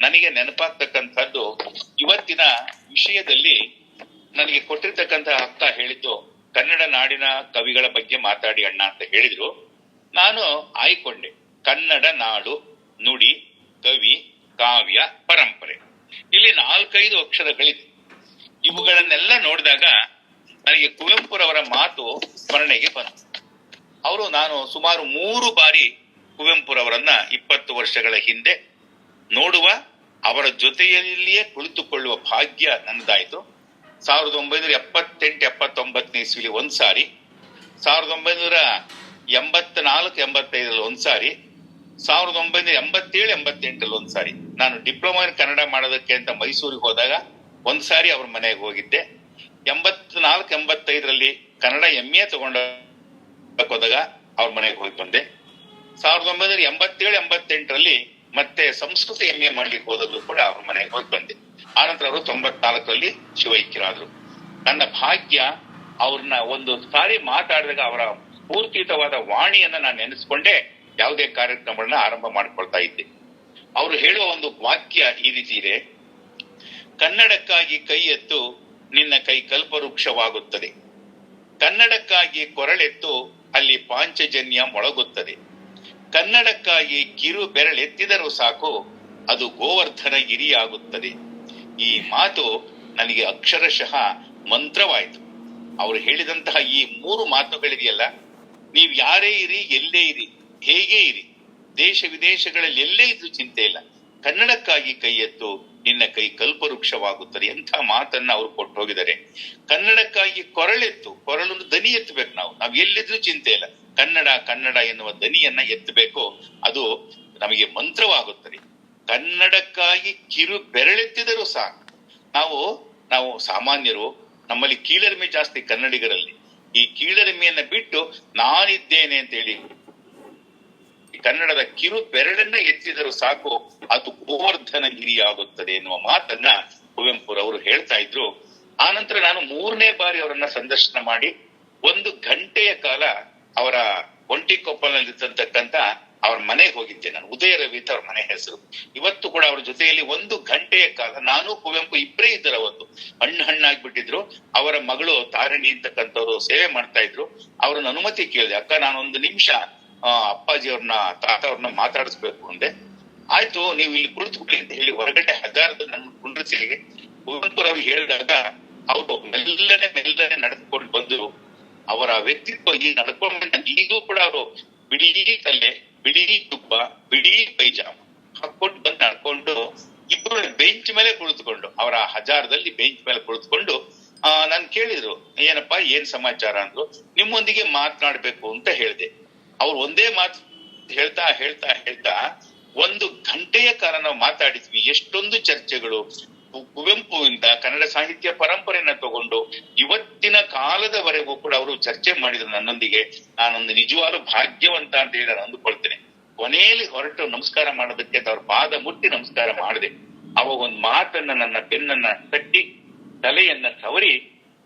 ನನಗೆ ನೆನಪಾಗ್ತಕ್ಕಂಥದ್ದು ಇವತ್ತಿನ ವಿಷಯದಲ್ಲಿ ನನಗೆ ಕೊಟ್ಟಿರ್ತಕ್ಕಂತಹ ಅರ್ಥ ಹೇಳಿದ್ದು ಕನ್ನಡ ನಾಡಿನ ಕವಿಗಳ ಬಗ್ಗೆ ಮಾತಾಡಿ ಅಣ್ಣ ಅಂತ ಹೇಳಿದ್ರು. ನಾನು ಆಯ್ಕೊಂಡೆ. ಕನ್ನಡ ನಾಡು, ನುಡಿ, ಕವಿ, ಕಾವ್ಯ, ಪರಂಪರೆ. ಇಲ್ಲಿ ನಾಲ್ಕೈದು ಅಕ್ಷರಗಳಿದೆ. ಇವುಗಳನ್ನೆಲ್ಲ ನೋಡಿದಾಗ ನನಗೆ ಕುವೆಂಪುರವರ ಮಾತು ಸ್ಮರಣೆಗೆ ಬಂತು. ಅವರು ನಾನು ಸುಮಾರು ಮೂರು ಬಾರಿ ಕುವೆಂಪುರವರನ್ನ ಇಪ್ಪತ್ತು ವರ್ಷಗಳ ಹಿಂದೆ ನೋಡುವ, ಅವರ ಜೊತೆಯಲ್ಲಿಯೇ ಕುಳಿತುಕೊಳ್ಳುವ ಭಾಗ್ಯ ನನ್ನದಾಯಿತು. ಸಾವಿರದ ಒಂಬೈನೂರ ಎಪ್ಪತ್ತೆಂಟು, ಎಪ್ಪತ್ತೊಂಬತ್ತನೇ ಇಸ್ವಿಲಿ ಒಂದು ಸಾರಿ, ಸಾವಿರದ ಒಂಬೈನೂರ ಎಂಬತ್ತ ನಾಲ್ಕು ಎಂಬತ್ತೈದರಲ್ಲಿ ಒಂದು ಸಾರಿ, ಸಾವಿರದ ಒಂಬೈನೂರ ಎಂಬತ್ತೇಳು, ಎಂಬತ್ತೆಂಟರಲ್ಲಿ ಒಂದು ಸಾರಿ. ನಾನು ಡಿಪ್ಲೊಮಾ ಇನ್ ಕನ್ನಡ ಮಾಡೋದಕ್ಕೆ ಅಂತ ಮೈಸೂರಿಗೆ ಹೋದಾಗ ಒಂದು ಸಾರಿ ಅವ್ರ ಮನೆಗೆ ಹೋಗಿದ್ದೆ. ಎಂಬತ್ನಾಲ್ಕು, ಎಂಬತ್ತೈದರಲ್ಲಿ ಕನ್ನಡ ಎಂ ಎ ತಗೊಂಡ ಹೋದಾಗ ಅವ್ರ ಮನೆಗೆ ಹೋಗಿ ಬಂದೆ ಸಾವಿರದ ಒಂಬೈನೂರ ಎಂಬತ್ತೇಳು, ಎಂಬತ್ತೆಂಟರಲ್ಲಿ ಮತ್ತೆ ಸಂಸ್ಕೃತ ಎಂ ಎ ಮಾಡ್ಲಿಕ್ಕೆ ಹೋದದ್ದು ಕೂಡ ಅವ್ರ ಮನೆಗೆ ಹೋಗಿ ಬಂದೆ. ಆನಂತರ ಅವರು ತೊಂಬತ್ನಾಲ್ಕರಲ್ಲಿ ಶಿವೈಕ್ಯರಾದ್ರು ನನ್ನ ಭಾಗ್ಯ ಅವ್ರನ್ನ ಒಂದು ಸಾರಿ ಮಾತಾಡಿದಾಗ ಅವರ ಪೂರ್ತಿತವಾದ ವಾಣಿಯನ್ನ ನಾನು ನೆನೆಸ್ಕೊಂಡೆ, ಯಾವುದೇ ಕಾರ್ಯಕ್ರಮಗಳನ್ನ ಆರಂಭ ಮಾಡ್ಕೊಳ್ತಾ ಇದ್ದೆ. ಅವರು ಹೇಳುವ ಒಂದು ವಾಕ್ಯ ಈ ರೀತಿ ಇದೆ. ಕನ್ನಡಕ್ಕಾಗಿ ಕೈ ಎತ್ತು ನಿನ್ನ ಕೈ ಕಲ್ಪವೃಕ್ಷವಾಗುತ್ತದೆ. ಕನ್ನಡಕ್ಕಾಗಿ ಕೊರಳೆತ್ತು ಅಲ್ಲಿ ಪಾಂಚಜನ್ಯ ಮೊಳಗುತ್ತದೆ. ಕನ್ನಡಕ್ಕಾಗಿ ಕಿರು ಬೆರಳೆತ್ತಿದರೂ ಸಾಕು, ಅದು ಗೋವರ್ಧನ ಗಿರಿಯಾಗುತ್ತದೆ ಈ ಮಾತು ನನಗೆ ಅಕ್ಷರಶಃ ಮಂತ್ರವಾಯಿತು. ಅವರು ಹೇಳಿದಂತಹ ಈ ಮೂರು ಮಾತುಗಳಿದೆಯಲ್ಲ, ನೀವು ಯಾರೇ ಇರಿ, ಎಲ್ಲೇ ಇರಿ, ಹೇಗೆ ಇರಿ, ದೇಶ ವಿದೇಶಗಳಲ್ಲಿ ಎಲ್ಲೇ ಚಿಂತೆ ಇಲ್ಲ. ಕನ್ನಡಕ್ಕಾಗಿ ಕೈ ಎತ್ತು, ನಿನ್ನ ಕೈ ಕಲ್ಪವೃಕ್ಷವಾಗುತ್ತದೆ ಎಂಥ ಮಾತನ್ನ ಅವರು ಕೊಟ್ಟು ಹೋಗಿದ್ದಾರೆ ಕನ್ನಡಕ್ಕಾಗಿ ಕೊರಳೆತ್ತು, ಕೊರಳನ್ನು ದನಿ ಎತ್ತಬೇಕು ನಾವು. ನಾವು ಎಲ್ಲಿದ್ರೂ ಚಿಂತೆ ಇಲ್ಲ. ಕನ್ನಡ ಕನ್ನಡ ಎನ್ನುವ ದನಿಯನ್ನ ಎತ್ತಬೇಕು. ಅದು ನಮಗೆ ಮಂತ್ರವಾಗುತ್ತದೆ. ಕನ್ನಡಕ್ಕಾಗಿ ಕಿರು ಬೆರಳೆತ್ತಿದರೂ ಸಾಕು. ನಾವು ನಾವು ಸಾಮಾನ್ಯರು ನಮ್ಮಲ್ಲಿ ಕೀಳರಿಮೆ ಜಾಸ್ತಿ ಕನ್ನಡಿಗರಲ್ಲಿ. ಈ ಕೀಳರಿಮೆಯನ್ನ ಬಿಟ್ಟು ನಾನಿದ್ದೇನೆ ಅಂತ ಹೇಳಿ ಕನ್ನಡದ ಕಿರು ಬೆರಳನ್ನ ಎತ್ತಿದರೂ ಸಾಕು, ಅದು ಗೋವರ್ಧನ ಗಿರಿಯಾಗುತ್ತದೆ ಎನ್ನುವ ಮಾತನ್ನ ಕುವೆಂಪುರವರು ಹೇಳ್ತಾ ಇದ್ರು. ನಂತರ ನಾನು ಮೂರನೇ ಬಾರಿ ಅವರನ್ನ ಸಂದರ್ಶನ ಮಾಡಿ, ಒಂದು ಗಂಟೆಯ ಕಾಲ ಅವರ ಒಂಟಿ ಒಂಟಿಕೊಪ್ಪಲಿರ್ತಕ್ಕಂತ ಅವ್ರ ಮನೆಗೆ ಹೋಗಿದ್ದೆ ನಾನು. ಉದಯ ರವಿ ಅಂತ ಅವ್ರ ಮನೆ ಹೆಸರು. ಇವತ್ತು ಕೂಡ ಅವ್ರ ಜೊತೆಯಲ್ಲಿ ಒಂದು ಗಂಟೆಯ ಕಾಲ ನಾನು ಕುವೆಂಪು ಇಬ್ಬರೇ ಇದ್ದರ ಅವತ್ತು. ಹಣ್ಣು ಹಣ್ಣಾಗ್ಬಿಟ್ಟಿದ್ರು. ಅವರ ಮಗಳು ತಾರಿಣಿ ಅಂತಕ್ಕಂಥವ್ರು ಸೇವೆ ಮಾಡ್ತಾ ಇದ್ರು. ಅವ್ರನ್ನ ಅನುಮತಿ ಕೇಳಿದೆ. ಅಕ್ಕ ನಾನೊಂದು ನಿಮಿಷ ಆ, ಅಪ್ಪಾಜಿ ಅವ್ರನ್ನ ತಾತ ಅವ್ರನ್ನ ಮಾತಾಡಿಸ್ಬೇಕು ಅಂದೆ. ಆಯ್ತು ನೀವು ಇಲ್ಲಿ ಕುಳಿತುಕೊಳ್ಳಿ ಅಂತ ಹೇಳಿ ಹೊರಗಡೆ ಹಜಾರದ ನನ್ನ ಕುಂಡ್ರಿಸಿ ರವಿ ಹೇಳಿದಾಗ ಅವರು ಮೆಲ್ಲನೆ ಮೆಲ್ಲನೆ ನಡೆದುಕೊಂಡು ಬಂದು ಅವರ ವ್ಯಕ್ತಿತ್ವ ಈ ನಡ್ಕೊಂಡ ಈಗೂ ಕೂಡ ಅವರು ಬಿಡೀ ತಲೆ ಬಿಡೀ ತುಪ್ಪ ಬಿಡೀ ಪೈಜಾಮ ಹಾಕೊಂಡು ಬಂದು ನಡ್ಕೊಂಡು ಇಬ್ಬರು ಬೆಂಚ್ ಮೇಲೆ ಕುಳಿತುಕೊಂಡು, ಅವರ ಹಜಾರದಲ್ಲಿ ಬೆಂಚ್ ಮೇಲೆ ಕುಳಿತುಕೊಂಡು, ಆ, ನಾನು ಕೇಳಿದ್ರು, ಏನಪ್ಪಾ, ಏನ್ ಸಮಾಚಾರ ಅಂದ್ರು, ನಿಮ್ಮೊಂದಿಗೆ ಮಾತನಾಡ್ಬೇಕು ಅಂತ ಹೇಳಿದೆ. ಅವ್ರು ಒಂದೇ ಮಾತು ಹೇಳ್ತಾ ಹೇಳ್ತಾ ಹೇಳ್ತಾ ಒಂದು ಗಂಟೆಯ ಕಾಲ ನಾವು ಮಾತಾಡಿದ್ವಿ. ಎಷ್ಟೊಂದು ಚರ್ಚೆಗಳು ಕುವೆಂಪುವಿಂದ ಕನ್ನಡ ಸಾಹಿತ್ಯ ಪರಂಪರೆಯನ್ನ ತಗೊಂಡು ಇವತ್ತಿನ ಕಾಲದವರೆಗೂ ಕೂಡ ಅವರು ಚರ್ಚೆ ಮಾಡಿದ್ರು ನನ್ನೊಂದಿಗೆ. ನಾನೊಂದು ನಿಜವಾದ ಭಾಗ್ಯವಂತ ಅಂತ ಹೇಳಿ ನಾನು ಅಂದುಕೊಳ್ತೇನೆ. ಕೊನೆಯಲ್ಲಿ ಹೊರಟು ನಮಸ್ಕಾರ ಮಾಡೋದಕ್ಕೆ ಅವ್ರ ಪಾದ ಮುಟ್ಟಿ ನಮಸ್ಕಾರ ಮಾಡಿದೆ. ಅವಾಗ ಒಂದ್ ಮಾತನ್ನ ನನ್ನ ಬೆನ್ನನ್ನ ತಟ್ಟಿ, ತಲೆಯನ್ನ ಸವರಿ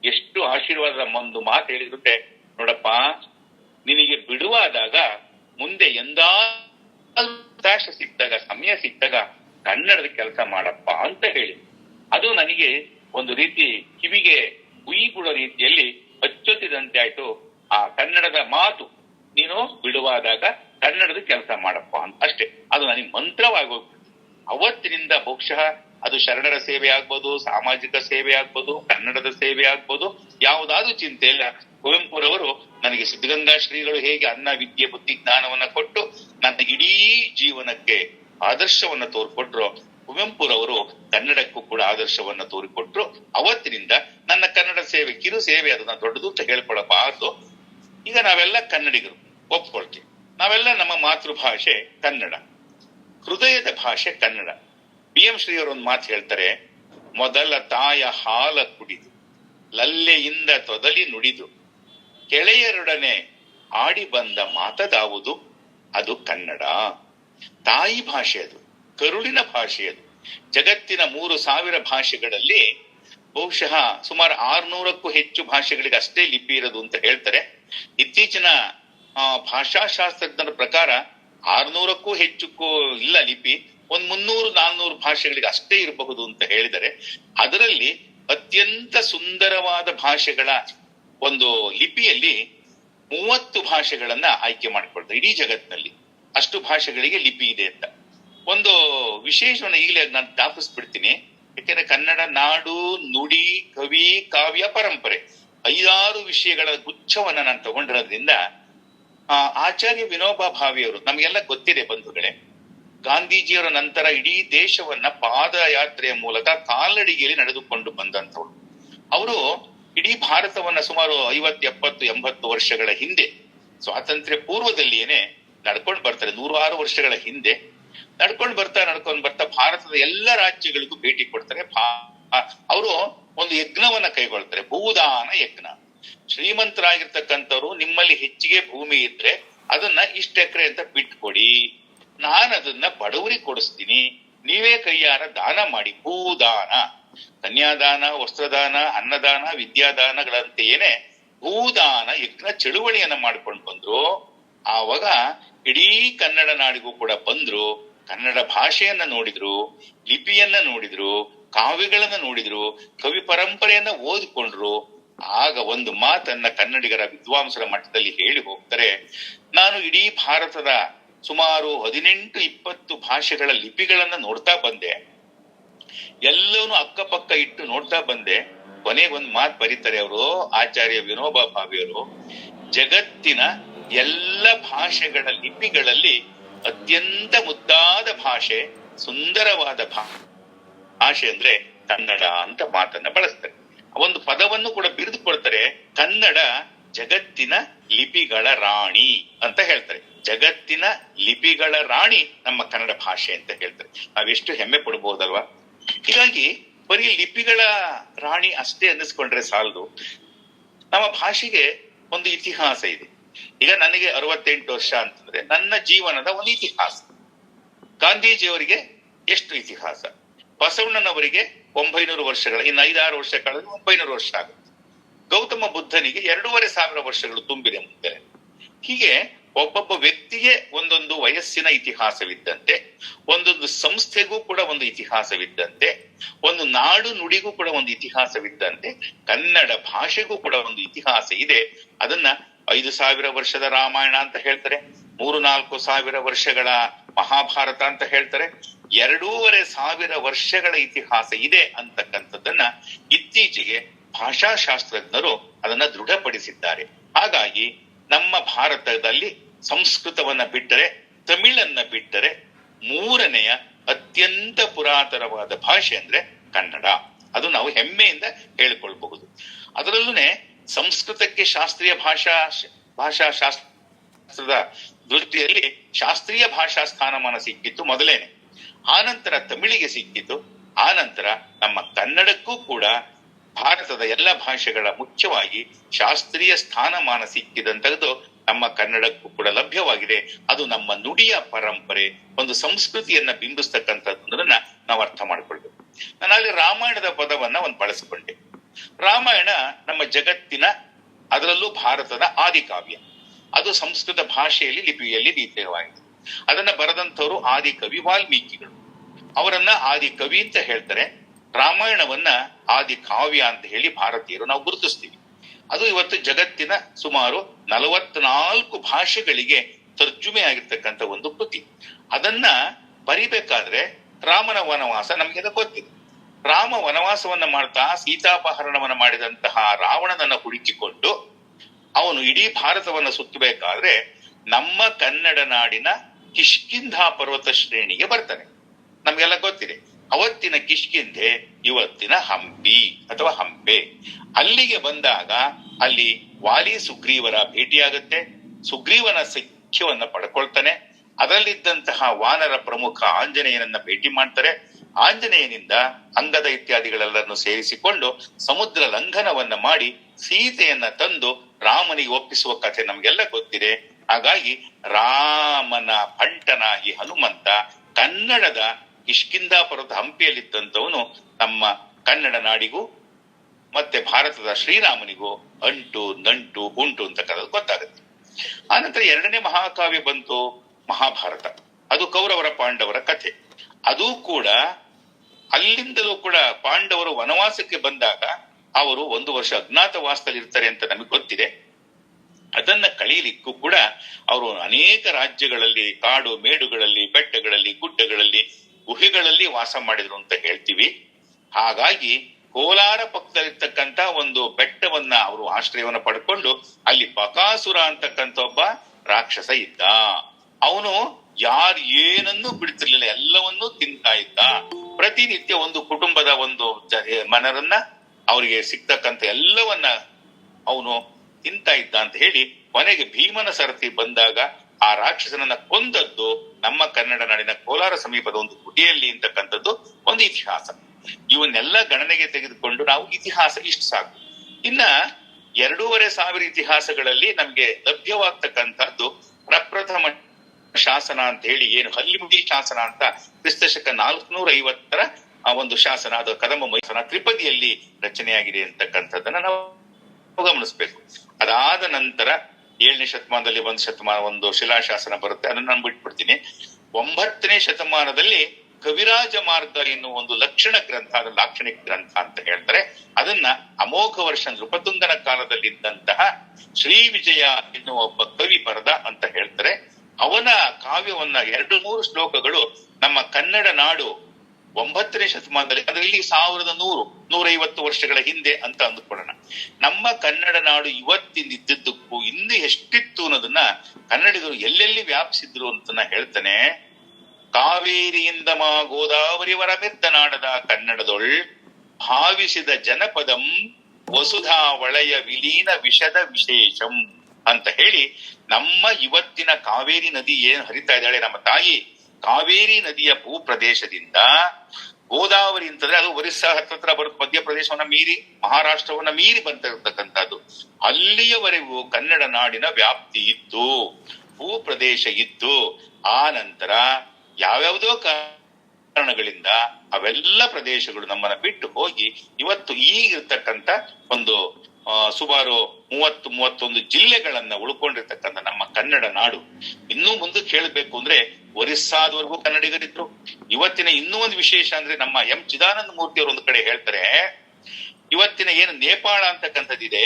ಎಷ್ಟು ಆಶೀರ್ವಾದ ಒಂದು ಮಾತು ಹೇಳಿದ್ರೆ ನೋಡಪ್ಪ, ನಿನಗೆ ಬಿಡುವಾದಾಗ ಮುಂದೆ ಎಂದಾ ಸಿಕ್ಕಾಗ ಸಮಯ ಸಿಕ್ಕಾಗ ಕನ್ನಡದ ಕೆಲಸ ಮಾಡಪ್ಪ ಅಂತ ಹೇಳಿ. ಅದು ನನಗೆ ಒಂದು ರೀತಿ ಕಿವಿಗೆ ಉಯಿ ಬಿಡೋ ರೀತಿಯಲ್ಲಿ ಅಚ್ಚೊತ್ತಿದಂತೆ ಆಯ್ತು. ಆ ಕನ್ನಡದ ಮಾತು ನೀನು ಬಿಡುವಾದಾಗ ಕನ್ನಡದ ಕೆಲಸ ಮಾಡಪ್ಪ ಅಂತ. ಅಷ್ಟೇ. ಅದು ನನಗೆ ಮಂತ್ರವಾಗಿ ಅವತ್ತಿನಿಂದ ಬಹುಶಃ ಅದು ಶರಣರ ಸೇವೆ ಆಗ್ಬೋದು, ಸಾಮಾಜಿಕ ಸೇವೆ ಆಗ್ಬೋದು, ಕನ್ನಡದ ಸೇವೆ ಆಗ್ಬೋದು, ಯಾವುದಾದ್ರೂ ಚಿಂತೆ ಇಲ್ಲ ಕುವೆಂಪುರವರು ನನಗೆ ಸಿದ್ಧಗಂಗಾ ಶ್ರೀಗಳು ಹೇಗೆ ಅನ್ನ, ವಿದ್ಯೆ, ಬುದ್ಧಿ, ಜ್ಞಾನವನ್ನ ಕೊಟ್ಟು ನನ್ನ ಇಡೀ ಜೀವನಕ್ಕೆ ಆದರ್ಶವನ್ನ ತೋರ್ಕೊಟ್ರು ಕುವೆಂಪುರವರು ಕನ್ನಡಕ್ಕೂ ಕೂಡ ಆದರ್ಶವನ್ನ ತೋರಿಕೊಟ್ರು. ಅವತ್ತಿನಿಂದ ನನ್ನ ಕನ್ನಡ ಸೇವೆ ಕಿರು ಸೇವೆ ಅದನ್ನ ದೊಡ್ಡದು ಅಂತ ಹೇಳ್ಕೊಳಬಾರ್ದು. ಈಗ ನಾವೆಲ್ಲ ಕನ್ನಡಿಗರು, ಒಪ್ಕೊಳ್ತೀವಿ. ನಾವೆಲ್ಲ ನಮ್ಮ ಮಾತೃಭಾಷೆ ಕನ್ನಡ. ಹೃದಯದ ಭಾಷೆ ಕನ್ನಡ. ಬಿ ಎಂ ಶ್ರೀಯವರು ಒಂದು ಮಾತು ಹೇಳ್ತಾರೆ, ಮೊದಲ ತಾಯ ಹಾಲ ಕುಡಿದು, ಲಲ್ಲೆಯಿಂದ ತೊದಲಿ ನುಡಿದು, ಕೆಳೆಯರೊಡನೆ ಆಡಿ ಬಂದ ಮಾತದಾವುದು ಅದು ಕನ್ನಡ. ತಾಯಿ ಭಾಷೆ ಅದು. ಕರುಳಿನ ಭಾಷೆ ಅದು. ಜಗತ್ತಿನ ಮೂರು ಸಾವಿರ ಭಾಷೆಗಳಲ್ಲಿ ಬಹುಶಃ ಸುಮಾರು ಆರ್ನೂರಕ್ಕೂ ಹೆಚ್ಚು ಭಾಷೆಗಳಿಗೆ ಅಷ್ಟೇ ಲಿಪಿ ಇರೋದು ಅಂತ ಹೇಳ್ತಾರೆ. ಇತ್ತೀಚಿನ ಭಾಷಾಶಾಸ್ತ್ರಜ್ಞರ ಪ್ರಕಾರ ಆರ್ನೂರಕ್ಕೂ ಹೆಚ್ಚು ಇಲ್ಲ ಲಿಪಿ, ಒಂದ್ ಮುನ್ನೂರು ನಾನ್ನೂರು ಭಾಷೆಗಳಿಗೆ ಅಷ್ಟೇ ಇರಬಹುದು ಅಂತ ಹೇಳಿದರೆ ಅದರಲ್ಲಿ ಅತ್ಯಂತ ಸುಂದರವಾದ ಭಾಷೆಗಳ ಒಂದು ಲಿಪಿಯಲ್ಲಿ ಮೂವತ್ತು ಭಾಷೆಗಳನ್ನ ಆಯ್ಕೆ ಮಾಡಿಕೊಳ್ತಾರೆ. ಇಡೀ ಜಗತ್ತಿನಲ್ಲಿ ಅಷ್ಟು ಭಾಷೆಗಳಿಗೆ ಲಿಪಿ ಇದೆ ಅಂತ. ಒಂದು ವಿಶೇಷವನ್ನು ಈಗಲೇ ನಾನು ಜ್ಞಾಪಿಸ್ಬಿಡ್ತೀನಿ ಯಾಕೆಂದ್ರೆ ಕನ್ನಡ ನಾಡು ನುಡಿ ಕವಿ ಕಾವ್ಯ ಪರಂಪರೆ ಐದಾರು ವಿಷಯಗಳ ಗುಚ್ಛವನ್ನ ನಾನು ತಗೊಂಡಿರೋದ್ರಿಂದ ಆ, ಆಚಾರ್ಯ ವಿನೋಬಾ ಭಾವೆಯವರು ನಮಗೆಲ್ಲ ಗೊತ್ತಿದೆ ಬಂಧುಗಳೇ ಗಾಂಧೀಜಿಯವರ ನಂತರ ಇಡೀ ದೇಶವನ್ನ ಪಾದಯಾತ್ರೆಯ ಮೂಲಕ ಕಾಲ್ನಡಿಗೆಯಲ್ಲಿ ನಡೆದುಕೊಂಡು ಬಂದಂತವ್ರು ಅವರು ಇಡೀ ಭಾರತವನ್ನ ಸುಮಾರು ಐವತ್ತು ಎಪ್ಪತ್ತು ಎಂಬತ್ತು ವರ್ಷಗಳ ಹಿಂದೆ ಸ್ವಾತಂತ್ರ್ಯ ಪೂರ್ವದಲ್ಲಿಯೇನೆ ನಡ್ಕೊಂಡು ಬರ್ತಾರೆ. ನೂರಾರು ವರ್ಷಗಳ ಹಿಂದೆ ನಡ್ಕೊಂಡು ಬರ್ತಾ ನಡ್ಕೊಂಡು ಬರ್ತಾ ಭಾರತದ ಎಲ್ಲ ರಾಜ್ಯಗಳಿಗೂ ಭೇಟಿ ಕೊಡ್ತಾರೆ. ಅವರು ಒಂದು ಯಜ್ಞವನ್ನ ಕೈಗೊಳ್ತಾರೆ. ಭೂದಾನ ಯಜ್ಞ. ಶ್ರೀಮಂತರಾಗಿರ್ತಕ್ಕಂಥವ್ರು ನಿಮ್ಮಲ್ಲಿ ಹೆಚ್ಚಿಗೆ ಭೂಮಿ ಇದ್ರೆ ಅದನ್ನ ಇಷ್ಟ ಎಕರೆ ಅಂತ ಬಿಟ್ಕೊಡಿ. ನಾನು ಅದನ್ನ ಬಡವರಿಗೆ ಕೊಡಿಸ್ತೀನಿ. ನೀವೇ ಕೈಯಾರ ದಾನ ಮಾಡಿ. ಭೂದಾನ. ಕನ್ಯಾದಾನ, ವಸ್ತ್ರದಾನ, ಅನ್ನದಾನ, ವಿದ್ಯಾದಾನಗಳಂತೆಯೇನೆ ಭೂದಾನ, ಯಜ್ಞ, ಚಳುವಳಿಯನ್ನ ಮಾಡ್ಕೊಂಡು ಬಂದ್ರು. ಆವಾಗ ಇಡೀ ಕನ್ನಡ ನಾಡಿಗೂ ಕೂಡ ಬಂದ್ರು, ಕನ್ನಡ ಭಾಷೆಯನ್ನ ನೋಡಿದ್ರು, ಲಿಪಿಯನ್ನ ನೋಡಿದ್ರು, ಕಾವ್ಯಗಳನ್ನ ನೋಡಿದ್ರು, ಕವಿ ಪರಂಪರೆಯನ್ನ ಓದಿಕೊಂಡ್ರು. ಆಗ ಒಂದು ಮಾತನ್ನ ಕನ್ನಡಿಗರ ವಿದ್ವಾಂಸರ ಮಟ್ಟದಲ್ಲಿ ಹೇಳಿ ಹೋಗ್ತಾರೆ, ನಾನು ಇಡೀ ಭಾರತದ ಸುಮಾರು ಹದಿನೆಂಟು, ಇಪ್ಪತ್ತು ಭಾಷೆಗಳ ಲಿಪಿಗಳನ್ನ ನೋಡ್ತಾ ಬಂದೆ. ಎಲ್ಲವನ್ನೂ ಅಕ್ಕಪಕ್ಕ ಇಟ್ಟು ನೋಡ್ತಾ ಬಂದೆ. ಕೊನೆಗೊಂದು ಮಾತು ಬರೀತಾರೆ ಅವರು, ಆಚಾರ್ಯ ವಿನೋಬಾ ಭಾವೆಯವರು, ಜಗತ್ತಿನ ಎಲ್ಲ ಭಾಷೆಗಳ ಲಿಪಿಗಳಲ್ಲಿ ಅತ್ಯಂತ ಮುದ್ದಾದ ಭಾಷೆ, ಸುಂದರವಾದ ಭಾಷೆ ಅಂದ್ರೆ ಕನ್ನಡ ಅಂತ ಮಾತನ್ನ ಬಳಸ್ತಾರೆ. ಒಂದು ಪದವನ್ನು ಕೂಡ ಬಿರಿದುಕೊಳ್ತಾರೆ, ಕನ್ನಡ ಜಗತ್ತಿನ ಲಿಪಿಗಳ ರಾಣಿ ಅಂತ ಹೇಳ್ತಾರೆ. ಜಗತ್ತಿನ ಲಿಪಿಗಳ ರಾಣಿ ನಮ್ಮ ಕನ್ನಡ ಭಾಷೆ ಅಂತ ಹೇಳ್ತಾರೆ. ನಾವೆಷ್ಟು ಹೆಮ್ಮೆ ಪಡಬಹುದಲ್ವಾ ಹೀಗಾಗಿ ಬರೀ ಲಿಪಿಗಳ ರಾಣಿ ಅಷ್ಟೇ ಅನ್ನಿಸ್ಕೊಂಡ್ರೆ ಸಾಲದು. ನಮ್ಮ ಭಾಷೆಗೆ ಒಂದು ಇತಿಹಾಸ ಇದೆ. ಈಗ ನನಗೆ ಅರವತ್ತೆಂಟು ವರ್ಷ ಅಂತಂದ್ರೆ ನನ್ನ ಜೀವನದ ಒಂದು ಇತಿಹಾಸ. ಗಾಂಧೀಜಿಯವರಿಗೆ ಎಷ್ಟು ಇತಿಹಾಸ? ಬಸವಣ್ಣನವರಿಗೆ ಒಂಬೈನೂರು ವರ್ಷಗಳ, ಇನ್ನು ಐದಾರು ವರ್ಷ ಕಳೆದ್ರೆ ಒಂಬೈನೂರು ವರ್ಷ ಆಗುತ್ತೆ. ಗೌತಮ ಬುದ್ಧನಿಗೆ ಎರಡೂವರೆ ಸಾವಿರ ವರ್ಷಗಳು ತುಂಬಿದೆ ಮುಂದೆ. ಹೀಗೆ ಒಬ್ಬೊಬ್ಬ ವ್ಯಕ್ತಿಗೆ ಒಂದೊಂದು ವಯಸ್ಸಿನ ಇತಿಹಾಸವಿದ್ದಂತೆ, ಒಂದೊಂದು ಸಂಸ್ಥೆಗೂ ಕೂಡ ಒಂದು ಇತಿಹಾಸವಿದ್ದಂತೆ, ಒಂದು ನಾಡು ನುಡಿಗೂ ಕೂಡ ಒಂದು ಇತಿಹಾಸವಿದ್ದಂತೆ, ಕನ್ನಡ ಭಾಷೆಗೂ ಕೂಡ ಒಂದು ಇತಿಹಾಸ ಇದೆ. ಅದನ್ನ ಐದು ಸಾವಿರ ವರ್ಷದ ರಾಮಾಯಣ ಅಂತ ಹೇಳ್ತಾರೆ, ಮೂರು ನಾಲ್ಕು ಸಾವಿರ ವರ್ಷಗಳ ಮಹಾಭಾರತ ಅಂತ ಹೇಳ್ತಾರೆ, ಎರಡೂವರೆ ಸಾವಿರ ವರ್ಷಗಳ ಇತಿಹಾಸ ಇದೆ ಅಂತಕ್ಕಂಥದ್ದನ್ನ ಇತ್ತೀಚೆಗೆ ಭಾಷಾಶಾಸ್ತ್ರಜ್ಞರು ಅದನ್ನ ದೃಢಪಡಿಸಿದ್ದಾರೆ. ಹಾಗಾಗಿ ನಮ್ಮ ಭಾರತದಲ್ಲಿ ಸಂಸ್ಕೃತವನ್ನ ಬಿಟ್ಟರೆ, ತಮಿಳನ್ನ ಬಿಟ್ಟರೆ ಮೂರನೆಯ ಅತ್ಯಂತ ಪುರಾತನವಾದ ಭಾಷೆ ಅಂದ್ರೆ ಕನ್ನಡ. ಅದು ನಾವು ಹೆಮ್ಮೆಯಿಂದ ಹೇಳಿಕೊಳ್ಬಹುದು. ಅದರಲ್ಲೂ ಸಂಸ್ಕೃತಕ್ಕೆ ಶಾಸ್ತ್ರೀಯ ಭಾಷಾ ಭಾಷಾ ಶಾಸ್ತ್ರದ ದೃಷ್ಟಿಯಲ್ಲಿ ಶಾಸ್ತ್ರೀಯ ಭಾಷಾ ಸ್ಥಾನಮಾನ ಸಿಕ್ಕಿತ್ತು ಮೊದಲೇನೆ. ಆನಂತರ ತಮಿಳಿಗೆ ಸಿಕ್ಕಿತು ಆನಂತರ ನಮ್ಮ ಕನ್ನಡಕ್ಕೂ ಕೂಡ ಭಾರತದ ಎಲ್ಲ ಭಾಷೆಗಳ ಮುಖ್ಯವಾಗಿ ಶಾಸ್ತ್ರೀಯ ಸ್ಥಾನಮಾನ ಸಿಕ್ಕಿದಂತದ್ದು ನಮ್ಮ ಕನ್ನಡಕ್ಕೂ ಕೂಡ ಲಭ್ಯವಾಗಿದೆ. ಅದು ನಮ್ಮ ನುಡಿಯ ಪರಂಪರೆ, ಒಂದು ಸಂಸ್ಕೃತಿಯನ್ನ ಬಿಂಬಿಸ್ತಕ್ಕಂಥದ್ದನ್ನ ನಾವು ಅರ್ಥ ಮಾಡ್ಕೊಳ್ಬೇಕು. ನಾನು ಅಲ್ಲಿ ರಾಮಾಯಣದ ಪದವನ್ನ ಒಂದು ಬಳಸಿಕೊಂಡೆ. ರಾಮಾಯಣ ನಮ್ಮ ಜಗತ್ತಿನ, ಅದರಲ್ಲೂ ಭಾರತದ ಆದಿಕಾವ್ಯ. ಅದು ಸಂಸ್ಕೃತ ಭಾಷೆಯಲ್ಲಿ, ಲಿಪಿಯಲ್ಲಿ ರೀತಿಯವಾಗಿದೆ ಅದನ್ನ ಬರೆದಂಥವರು ಆದಿಕವಿ ವಾಲ್ಮೀಕಿಗಳು. ಅವರನ್ನ ಆದಿ ಕವಿ ಅಂತ ಹೇಳ್ತಾರೆ. ರಾಮಾಯಣವನ್ನ ಆದಿ ಕಾವ್ಯ ಅಂತ ಹೇಳಿ ಭಾರತೀಯರು ನಾವು ಗುರುತಿಸ್ತೀವಿ. ಅದು ಇವತ್ತು ಜಗತ್ತಿನ ಸುಮಾರು ನಲವತ್ನಾಲ್ಕು ಭಾಷೆಗಳಿಗೆ ತರ್ಜುಮೆ ಆಗಿರ್ತಕ್ಕಂಥ ಒಂದು ಕೃತಿ. ಅದನ್ನ ಬರಿಬೇಕಾದ್ರೆ ರಾಮನ ವನವಾಸ ನಮಗೆಲ್ಲ ಗೊತ್ತಿದೆ. ರಾಮ ವನವಾಸವನ್ನ ಮಾಡ್ತಾ ಸೀತಾಪಹರಣವನ್ನ ಮಾಡಿದಂತಹ ರಾವಣನನ್ನ ಹುಡುಕಿಕೊಂಡು ಅವನು ಇಡೀ ಭಾರತವನ್ನ ಸುತ್ತಬೇಕಾದ್ರೆ ನಮ್ಮ ಕನ್ನಡ ನಾಡಿನ ಕಿಷ್ಕಿಂಧಾ ಪರ್ವತ ಶ್ರೇಣಿಗೆ ಬರ್ತಾನೆ. ನಮ್ಗೆಲ್ಲ ಗೊತ್ತಿದೆ. ಅವತ್ತಿನ ಕಿಷ್ಕಿಂಧೆ, ಇವತ್ತಿನ ಹಂಪಿ ಅಥವಾ ಹಂಪೆ. ಅಲ್ಲಿಗೆ ಬಂದಾಗ ಅಲ್ಲಿ ವಾಲಿ ಸುಗ್ರೀವರ ಭೇಟಿಯಾಗುತ್ತೆ. ಸುಗ್ರೀವನ ಸಖ್ಯವನ್ನ ಪಡ್ಕೊಳ್ತಾನೆ. ಅದರಲ್ಲಿದ್ದಂತಹ ವಾನರ ಪ್ರಮುಖ ಆಂಜನೇಯನನ್ನ ಭೇಟಿ ಮಾಡ್ತಾರೆ. ಆಂಜನೇಯನಿಂದ ಅಂಗದ ಇತ್ಯಾದಿಗಳೆಲ್ಲರನ್ನು ಸೇರಿಸಿಕೊಂಡು ಸಮುದ್ರ ಲಂಘನವನ್ನ ಮಾಡಿ ಸೀತೆಯನ್ನ ತಂದು ರಾಮನಿಗೆ ಒಪ್ಪಿಸುವ ಕಥೆ ನಮ್ಗೆಲ್ಲ ಗೊತ್ತಿದೆ. ಹಾಗಾಗಿ ರಾಮನ ಪಂಟನಾಗಿ ಹನುಮಂತ ಕನ್ನಡದ ಇಷ್ಕಿಂದಾಪುರದ ಹಂಪಿಯಲ್ಲಿದ್ದಂಥವನು ನಮ್ಮ ಕನ್ನಡ ನಾಡಿಗೂ ಮತ್ತೆ ಭಾರತದ ಶ್ರೀರಾಮನಿಗೂ ಅಂಟು ನಂಟು ಉಂಟು ಅಂತ ಅಂತಕ್ಕಂಥದ್ದು ಗೊತ್ತಾಗುತ್ತೆ. ಆನಂತರ ಎರಡನೇ ಮಹಾಕಾವ್ಯ ಬಂತು ಮಹಾಭಾರತ. ಅದು ಕೌರವರ ಪಾಂಡವರ ಕಥೆ. ಅದು ಕೂಡ ಅಲ್ಲಿಂದಲೂ ಕೂಡ ಪಾಂಡವರು ವನವಾಸಕ್ಕೆ ಬಂದಾಗ ಅವರು ಒಂದು ವರ್ಷ ಅಜ್ಞಾತವಾಸದಲ್ಲಿ ಇರ್ತಾರೆ ಅಂತ ನಮಗೆ ಗೊತ್ತಿದೆ. ಅದನ್ನ ಕಳೀಲಿಕ್ಕೂ ಕೂಡ ಅವರು ಅನೇಕ ರಾಜ್ಯಗಳಲ್ಲಿ, ಕಾಡು ಮೇಡುಗಳಲ್ಲಿ, ಬೆಟ್ಟಗಳಲ್ಲಿ, ಗುಡ್ಡಗಳಲ್ಲಿ, ಗುಹೆಗಳಲ್ಲಿ ವಾಸ ಮಾಡಿದ್ರು ಅಂತ ಹೇಳ್ತೀವಿ. ಹಾಗಾಗಿ ಕೋಲಾರ ಪಕ್ಕದಲ್ಲಿರ್ತಕ್ಕಂತ ಒಂದು ಬೆಟ್ಟವನ್ನ ಅವರು ಆಶ್ರಯವನ್ನ ಪಡ್ಕೊಂಡು ಅಲ್ಲಿ ಬಕಾಸುರ ಅಂತಕ್ಕಂಥ ಒಬ್ಬ ರಾಕ್ಷಸ ಇದ್ದ. ಅವನು ಯಾರು ಏನನ್ನೂ ಬಿಡ್ತಿರ್ಲಿಲ್ಲ, ಎಲ್ಲವನ್ನೂ ತಿಂತಾ ಇದ್ದ. ಪ್ರತಿನಿತ್ಯ ಒಂದು ಕುಟುಂಬದ ಒಂದು ಮನರನ್ನ ಅವರಿಗೆ ಸಿಗ್ತಕ್ಕಂಥ ಎಲ್ಲವನ್ನ ಅವನು ತಿಂತ ಇದ್ದ ಅಂತ ಹೇಳಿ ಕೊನೆಗೆ ಭೀಮನ ಸರತಿ ಬಂದಾಗ ಆ ರಾಕ್ಷಸನನ್ನ ಕೊಂದದ್ದು ನಮ್ಮ ಕನ್ನಡ ನಾಡಿನ ಕೋಲಾರ ಸಮೀಪದ ಒಂದು ಗುಡಿಯಲ್ಲಿ ಇರ್ತಕ್ಕಂಥದ್ದು ಒಂದು ಇತಿಹಾಸ. ಇವನ್ನೆಲ್ಲ ಗಣನೆಗೆ ತೆಗೆದುಕೊಂಡು ನಾವು ಇತಿಹಾಸ ಇಷ್ಟು ಸಾಕು. ಇನ್ನ ಎರಡೂವರೆ ಸಾವಿರ ಇತಿಹಾಸಗಳಲ್ಲಿ ನಮ್ಗೆ ಲಭ್ಯವಾಗ್ತಕ್ಕಂಥದ್ದು ಪ್ರಪ್ರಥಮ ಶಾಸನ ಅಂತ ಹೇಳಿ ಏನು ಹಲ್ಲಿಮುಡಿ ಶಾಸನ ಅಂತ ಕ್ರಿಸ್ತಶಕ ನಾಲ್ಕುನೂರ ಐವತ್ತರ ಆ ಒಂದು ಶಾಸನ, ಅದು ಕದಂಬ ಮೈಸನ ತ್ರಿಪದಿಯಲ್ಲಿ ರಚನೆಯಾಗಿದೆ ಅಂತಕ್ಕಂಥದ್ದನ್ನ ನಾವು ಗಮನಿಸ್ಬೇಕು. ಅದಾದ ನಂತರ ಏಳನೇ ಶತಮಾನದಲ್ಲಿ ಒಂದು ಶತಮಾನ, ಒಂದು ಶಿಲಾಶಾಸನ ಬರುತ್ತೆ, ಅದನ್ನ ನಾನು ಬಿಟ್ಬಿಡ್ತೀನಿ. ಒಂಬತ್ತನೇ ಶತಮಾನದಲ್ಲಿ ಕವಿರಾಜ ಮಾರ್ಗ ಎನ್ನುವ ಒಂದು ಲಕ್ಷಣ ಗ್ರಂಥ, ಅದು ಲಾಕ್ಷಣಿಕ ಗ್ರಂಥ ಅಂತ ಹೇಳ್ತಾರೆ. ಅದನ್ನ ಅಮೋಘ ವರ್ಷ ನೃಪತುಂಗನ ಕಾಲದಲ್ಲಿ ಇದ್ದಂತಹ ಶ್ರೀ ವಿಜಯ ಎನ್ನುವ ಒಬ್ಬ ಕವಿ ಬರದ ಅಂತ ಹೇಳ್ತಾರೆ. ಅವನ ಕಾವ್ಯವನ್ನ ಎರಡು ಮೂರು ಶ್ಲೋಕಗಳು ನಮ್ಮ ಕನ್ನಡ ನಾಡು ಒಂಬತ್ತನೇ ಶತಮಾನದಲ್ಲಿ ಅದರಲ್ಲಿ ಸಾವಿರದ ನೂರು, ನೂರೈವತ್ತು ವರ್ಷಗಳ ಹಿಂದೆ ಅಂತ ಅಂದುಕೊಳ್ಳೋಣ. ನಮ್ಮ ಕನ್ನಡ ನಾಡು ಇವತ್ತಿಂದ ಇದ್ದಿದ್ದಕ್ಕೂ ಇನ್ನು ಎಷ್ಟಿತ್ತು ಅನ್ನೋದನ್ನ ಕನ್ನಡಿಗರು ಎಲ್ಲೆಲ್ಲಿ ವ್ಯಾಪಿಸಿದ್ರು ಅಂತ ಹೇಳ್ತಾನೆ. ಕಾವೇರಿಯಿಂದ ಮಾ ಗೋದಾವರಿ ವರಮೆದ್ದ ನಾಡದ ಕನ್ನಡದೊಳ್ ಭಾವಿಸಿದ ಜನಪದಂ ವಸುಧಾ ವಲಯ ವಿಲೀನ ವಿಷದ ವಿಶೇಷಂ. ಅಂತ ಹೇಳಿ ನಮ್ಮ ಇವತ್ತಿನ ಕಾವೇರಿ ನದಿ ಏನ್ ಹರಿತಾ ಇದ್ದಾಳೆ ನಮ್ಮ ತಾಯಿ? ಕಾವೇರಿ ನದಿಯ ಭೂ ಪ್ರದೇಶದಿಂದ ಗೋದಾವರಿ ಅಂತಂದ್ರೆ ಅದು ಒರಿಸ್ಸಾ ಹತ್ತತ್ರ ಬರುತ್ತೆ ಮಧ್ಯಪ್ರದೇಶವನ್ನ ಮೀರಿ, ಮಹಾರಾಷ್ಟ್ರವನ್ನ ಮೀರಿ ಬಂದಿರತಕ್ಕಂಥದ್ದು. ಅಲ್ಲಿಯವರೆಗೂ ಕನ್ನಡ ನಾಡಿನ ವ್ಯಾಪ್ತಿ ಇತ್ತು ಭೂ ಪ್ರದೇಶ ಇತ್ತು. ಆ ನಂತರ ಯಾವ್ಯಾವುದೋ ಕಾರಣಗಳಿಂದ ಅವೆಲ್ಲ ಪ್ರದೇಶಗಳು ನಮ್ಮನ್ನ ಬಿಟ್ಟು ಹೋಗಿ ಇವತ್ತು ಈಗಿರ್ತಕ್ಕಂಥ ಒಂದು ಸುಮಾರು ಮೂವತ್ತು, ಮೂವತ್ತೊಂದು ಜಿಲ್ಲೆಗಳನ್ನ ಉಳ್ಕೊಂಡಿರ್ತಕ್ಕಂಥ ನಮ್ಮ ಕನ್ನಡ ನಾಡು ಇನ್ನೂ ಮುಂದಕ್ಕೆ ಹೇಳಬೇಕು ಅಂದ್ರೆ ಒರಿಸ್ಸಾದವರೆಗೂ ಕನ್ನಡಿಗರಿದ್ರು. ಇವತ್ತಿನ ಇನ್ನೂ ಒಂದು ವಿಶೇಷ ಅಂದ್ರೆ ನಮ್ಮ ಎಂ ಚಿದಾನಂದ ಮೂರ್ತಿ ಅವರು ಒಂದು ಕಡೆ ಹೇಳ್ತಾರೆ, ಇವತ್ತಿನ ಏನು ನೇಪಾಳ ಅಂತಕ್ಕಂಥದ್ದಿದೆ,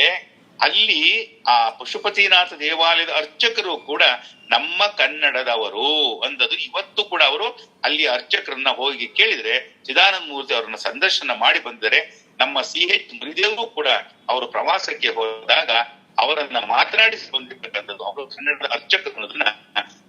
ಅಲ್ಲಿ ಆ ಪಶುಪತಿನಾಥ ದೇವಾಲಯದ ಅರ್ಚಕರು ಕೂಡ ನಮ್ಮ ಕನ್ನಡದವರು ಅಂದದು ಇವತ್ತು ಕೂಡ ಅವರು ಅಲ್ಲಿ ಅರ್ಚಕರನ್ನ ಹೋಗಿ ಕೇಳಿದ್ರೆ ಚಿದಾನಂದ ಮೂರ್ತಿ ಅವರನ್ನ ಸಂದರ್ಶನ ಮಾಡಿ ಬಂದರೆ ನಮ್ಮ ಸಿ ಎಚ್ ಮುನಿದೇವರು ಕೂಡ ಅವರು ಪ್ರವಾಸಕ್ಕೆ ಹೋದಾಗ ಅವರನ್ನ ಮಾತನಾಡಿಸಿ ಬಂದಿರ್ತಕ್ಕಂಥದ್ದು ಅವರು ಕನ್ನಡದ ಅನ್ನೋದನ್ನ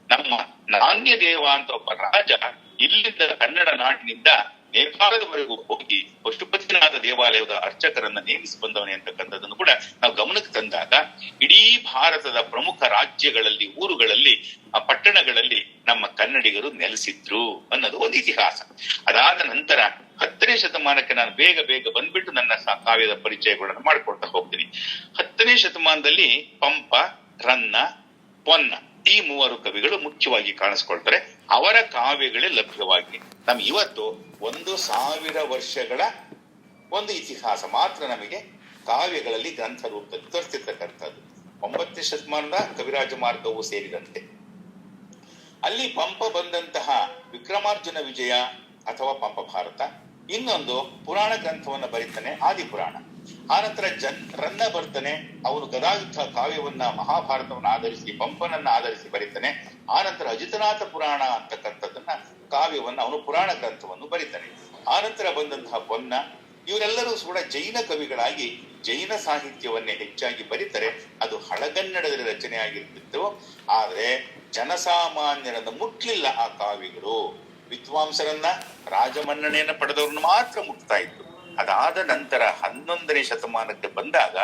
ನಮ್ಮ ನಾಣ್ಯ ದೇವ ಅಂತ ಒಬ್ಬ ರಾಜ ಇಲ್ಲಿಂದ ಕನ್ನಡ ನಾಡಿನಿಂದ ನೇಪಾಳದವರೆಗೂ ಹೋಗಿ ಪಶುಪತಿನಾಥ ದೇವಾಲಯದ ಅರ್ಚಕರನ್ನ ನೇಮಿಸಿ ಬಂದವನೇ ಅಂತಕ್ಕಂಥದ್ದನ್ನು ಕೂಡ ನಾವು ಗಮನಕ್ಕೆ ತಂದಾಗ ಇಡೀ ಭಾರತದ ಪ್ರಮುಖ ರಾಜ್ಯಗಳಲ್ಲಿ, ಊರುಗಳಲ್ಲಿ, ಆ ಪಟ್ಟಣಗಳಲ್ಲಿ ನಮ್ಮ ಕನ್ನಡಿಗರು ನೆಲೆಸಿದ್ರು ಅನ್ನೋದು ಒಂದು ಇತಿಹಾಸ. ಅದಾದ ನಂತರ ಹತ್ತನೇ ಶತಮಾನಕ್ಕೆ ನಾನು ಬೇಗ ಬೇಗ ಬಂದ್ಬಿಟ್ಟು ನನ್ನ ಕಾವ್ಯದ ಪರಿಚಯಗಳನ್ನು ಮಾಡ್ಕೊಳ್ತಾ ಹೋಗ್ತೀನಿ. ಹತ್ತನೇ ಶತಮಾನದಲ್ಲಿ ಪಂಪ, ರನ್ನ, ಪೊನ್ನ ಈ ಮೂವರು ಕವಿಗಳು ಮುಖ್ಯವಾಗಿ ಕಾಣಿಸ್ಕೊಳ್ತಾರೆ. ಅವರ ಕಾವ್ಯಗಳೇ ಲಭ್ಯವಾಗಿ. ನಮ್ಗೆ ಇವತ್ತು ಒಂದು ಸಾವಿರ ವರ್ಷಗಳ ಒಂದು ಇತಿಹಾಸ ಮಾತ್ರ ನಮಗೆ ಕಾವ್ಯಗಳಲ್ಲಿ ಗ್ರಂಥ ರೂಪದಲ್ಲಿ ತೋರಿಸಿರ್ತಕ್ಕಂಥದ್ದು. ಒಂಬತ್ತನೇ ಶತಮಾನದ ಕವಿರಾಜ ಮಾರ್ಗವೂ ಸೇರಿದಂತೆ. ಅಲ್ಲಿ ಪಂಪ ಬಂದಂತಹ ವಿಕ್ರಮಾರ್ಜುನ ವಿಜಯ ಅಥವಾ ಪಂಪ ಭಾರತ ಇನ್ನೊಂದು ಪುರಾಣ ಗ್ರಂಥವನ್ನ ಬರೀತಾನೆ ಆದಿಪುರಾಣ. ಆನಂತರ ಜನ್ ರನ್ನ ಬರ್ತಾನೆ, ಅವನು ಗದಾಯುದ್ಧ ಕಾವ್ಯವನ್ನ ಮಹಾಭಾರತವನ್ನ ಆಧರಿಸಿ ಪಂಪನನ್ನ ಆಧರಿಸಿ ಬರೀತಾನೆ. ಆನಂತರ ಅಜಿತನಾಥ ಪುರಾಣ ಅಂತಕ್ಕಂಥದ್ದನ್ನ ಕಾವ್ಯವನ್ನ ಅವನು ಪುರಾಣ ಗ್ರಂಥವನ್ನು ಬರೀತಾನೆ. ಆನಂತರ ಬಂದಂತಹ ಪೊನ್ನ ಇವರೆಲ್ಲರೂ ಕೂಡ ಜೈನ ಕವಿಗಳಾಗಿ, ಜೈನ ಸಾಹಿತ್ಯವನ್ನೇ ಹೆಚ್ಚಾಗಿ ಬರೀತಾರೆ. ಅದು ಹಳಗನ್ನಡದಲ್ಲಿ ರಚನೆ ಆಗಿರ್ತಿತ್ತು ಆದ್ರೆ ಜನಸಾಮಾನ್ಯರನ್ನು ಮುಟ್ಲಿಲ್ಲ ಆ ಕಾವ್ಯಗಳು. ವಿದ್ವಾಂಸರನ್ನ ರಾಜಮನ್ನಣೆಯನ್ನು ಪಡೆದವ್ರನ್ನ ಮಾತ್ರ ಮುಟ್ತಾ ಇತ್ತು ಅದಾದ ನಂತರ ಹನ್ನೊಂದನೇ ಶತಮಾನಕ್ಕೆ ಬಂದಾಗ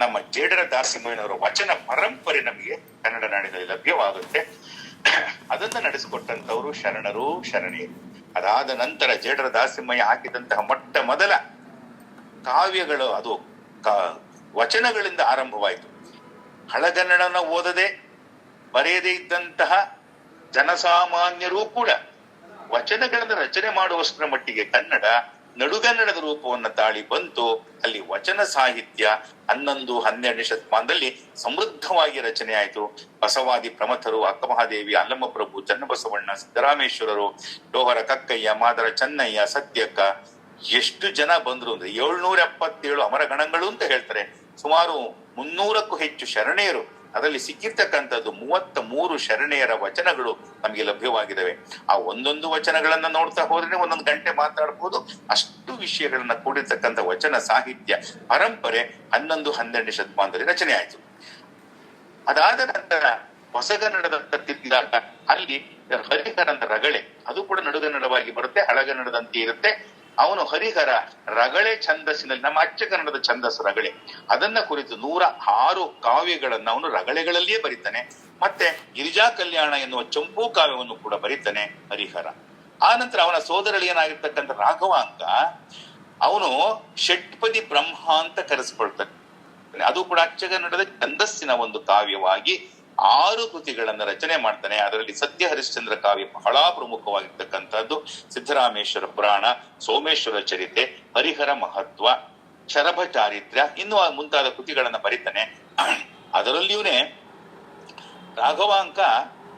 ನಮ್ಮ ಜೇಡರ ದಾಸಿಮಯ್ಯನವರ ವಚನ ಪರಂಪರೆ ನಮಗೆ ಕನ್ನಡ ನಾಡಿನಲ್ಲಿ ಲಭ್ಯವಾಗುತ್ತೆ. ಅದನ್ನ ನಡೆಸಿಕೊಟ್ಟಂತವರು ಶರಣರು, ಶರಣೆಯರು. ಅದಾದ ನಂತರ ಜೇಡರ ದಾಸಿಮಯ್ಯ ಹಾಕಿದಂತಹ ಮೊಟ್ಟ ಮೊದಲ ಕಾವ್ಯಗಳು ಅದು ವಚನಗಳಿಂದ ಆರಂಭವಾಯಿತು. ಹಳಗನ್ನಡನ ಓದದೆ ಬರೆಯದೇ ಇದ್ದಂತಹ ಜನಸಾಮಾನ್ಯರೂ ಕೂಡ ವಚನಗಳನ್ನು ರಚನೆ ಮಾಡುವಷ್ಟರ ಮಟ್ಟಿಗೆ ಕನ್ನಡ ನಡುಗನ್ನಡದ ರೂಪವನ್ನು ತಾಳಿ ಬಂತು. ಅಲ್ಲಿ ವಚನ ಸಾಹಿತ್ಯ ಹನ್ನೊಂದು, ಹನ್ನೆರಡನೇ ಶತಮಾನದಲ್ಲಿ ಸಮೃದ್ಧವಾಗಿ ರಚನೆ ಆಯಿತು. ಬಸವಾದಿ ಪ್ರಮಥರು, ಅಕ್ಕಮಹಾದೇವಿ ಅಲ್ಲಮ್ಮ ಪ್ರಭು ಚನ್ನಬಸವಣ್ಣ, ಸಿದ್ದರಾಮೇಶ್ವರರು ಡೋಹರ ಕಕ್ಕಯ್ಯ, ಮಾದರ ಚನ್ನಯ್ಯ, ಸತ್ಯಕ್ಕ ಎಷ್ಟು ಜನ ಬಂದ್ರು ಅಂದ್ರೆ ಏಳ್ನೂರ ಎಪ್ಪತ್ತೇಳು ಅಮರಗಣಗಳು ಅಂತ ಹೇಳ್ತಾರೆ. ಸುಮಾರು ಮುನ್ನೂರಕ್ಕೂ ಹೆಚ್ಚು ಶರಣೆಯರು ಅದರಲ್ಲಿ ಸಿಕ್ಕಿರ್ತಕ್ಕಂಥದ್ದು ಮೂವತ್ತ ಮೂರು ಶರಣೆಯರ ವಚನಗಳು ನಮಗೆ ಲಭ್ಯವಾಗಿದ್ದಾವೆ. ಆ ಒಂದೊಂದು ವಚನಗಳನ್ನ ನೋಡ್ತಾ ಹೋದ್ರೆ ಒಂದೊಂದು ಗಂಟೆ ಮಾತಾಡ್ಬೋದು. ಅಷ್ಟು ವಿಷಯಗಳನ್ನ ಕೂಡಿರ್ತಕ್ಕಂಥ ವಚನ, ಸಾಹಿತ್ಯ, ಪರಂಪರೆ ಹನ್ನೊಂದು, ಹನ್ನೆರಡನೇ ಶತಮಾನದಲ್ಲಿ ರಚನೆ ಆಯಿತು. ಅದಾದ ನಂತರ ಹೊಸಗನ್ನಡದ ತಿದ್ದಿದಾಗ ಅಲ್ಲಿ ಹರಿಹರನ ರಗಳೆ, ಅದು ಕೂಡ ನಡುಗನ್ನಡವಾಗಿ ಬರುತ್ತೆ, ಹಳಗನ್ನಡದಂತೆ ಇರುತ್ತೆ. ಅವನು ಹರಿಹರ ರಗಳೆ ಛಂದಸ್ಸಿನಲ್ಲಿ, ನಮ್ಮ ಅಚ್ಚ ಕನ್ನಡದ ಛಂದಸ್ಸು ರಗಳೆ. ಅದನ್ನ ಕುರಿತು ನೂರ ಆರು ಕಾವ್ಯಗಳನ್ನು ಅವನು ರಗಳೆಗಳಲ್ಲಿಯೇ ಬರೀತಾನೆ. ಮತ್ತೆ ಗಿರಿಜಾ ಕಲ್ಯಾಣ ಎನ್ನುವ ಚಂಪೂ ಕಾವ್ಯವನ್ನು ಕೂಡ ಬರೀತಾನೆ ಹರಿಹರ. ಆ ನಂತರ ಅವನ ಸೋದರಳಿಯನಾಗಿರ್ತಕ್ಕಂಥ ರಾಘವಾಂಕ ಅವನು ಷಟ್ಪದಿ ಬ್ರಹ್ಮ ಅಂತ ಕರೆಸ್ಕೊಳ್ತಾನೆ. ಅದು ಕೂಡ ಅಚ್ಚ ಕನ್ನಡದ ಛಂದಸ್ಸಿನ ಒಂದು ಕಾವ್ಯವಾಗಿ ಆರು ಕೃತಿಗಳನ್ನ ರಚನೆ ಮಾಡ್ತಾನೆ. ಅದರಲ್ಲಿ ಸತ್ಯ ಹರಿಶ್ಚಂದ್ರ ಕಾವ್ಯ ಬಹಳ ಪ್ರಮುಖವಾಗಿರ್ತಕ್ಕಂಥದ್ದು. ಸಿದ್ದರಾಮೇಶ್ವರ ಪುರಾಣ, ಸೋಮೇಶ್ವರ ಚರಿತೆ, ಹರಿಹರ ಮಹತ್ವ, ಶರಭ ಚಾರಿತ್ರ್ಯ, ಇನ್ನು ಮುಂತಾದ ಕೃತಿಗಳನ್ನ ಬರೀತಾನೆ. ಅದರಲ್ಲಿಯೂನೇ ರಾಘವಾಂಕ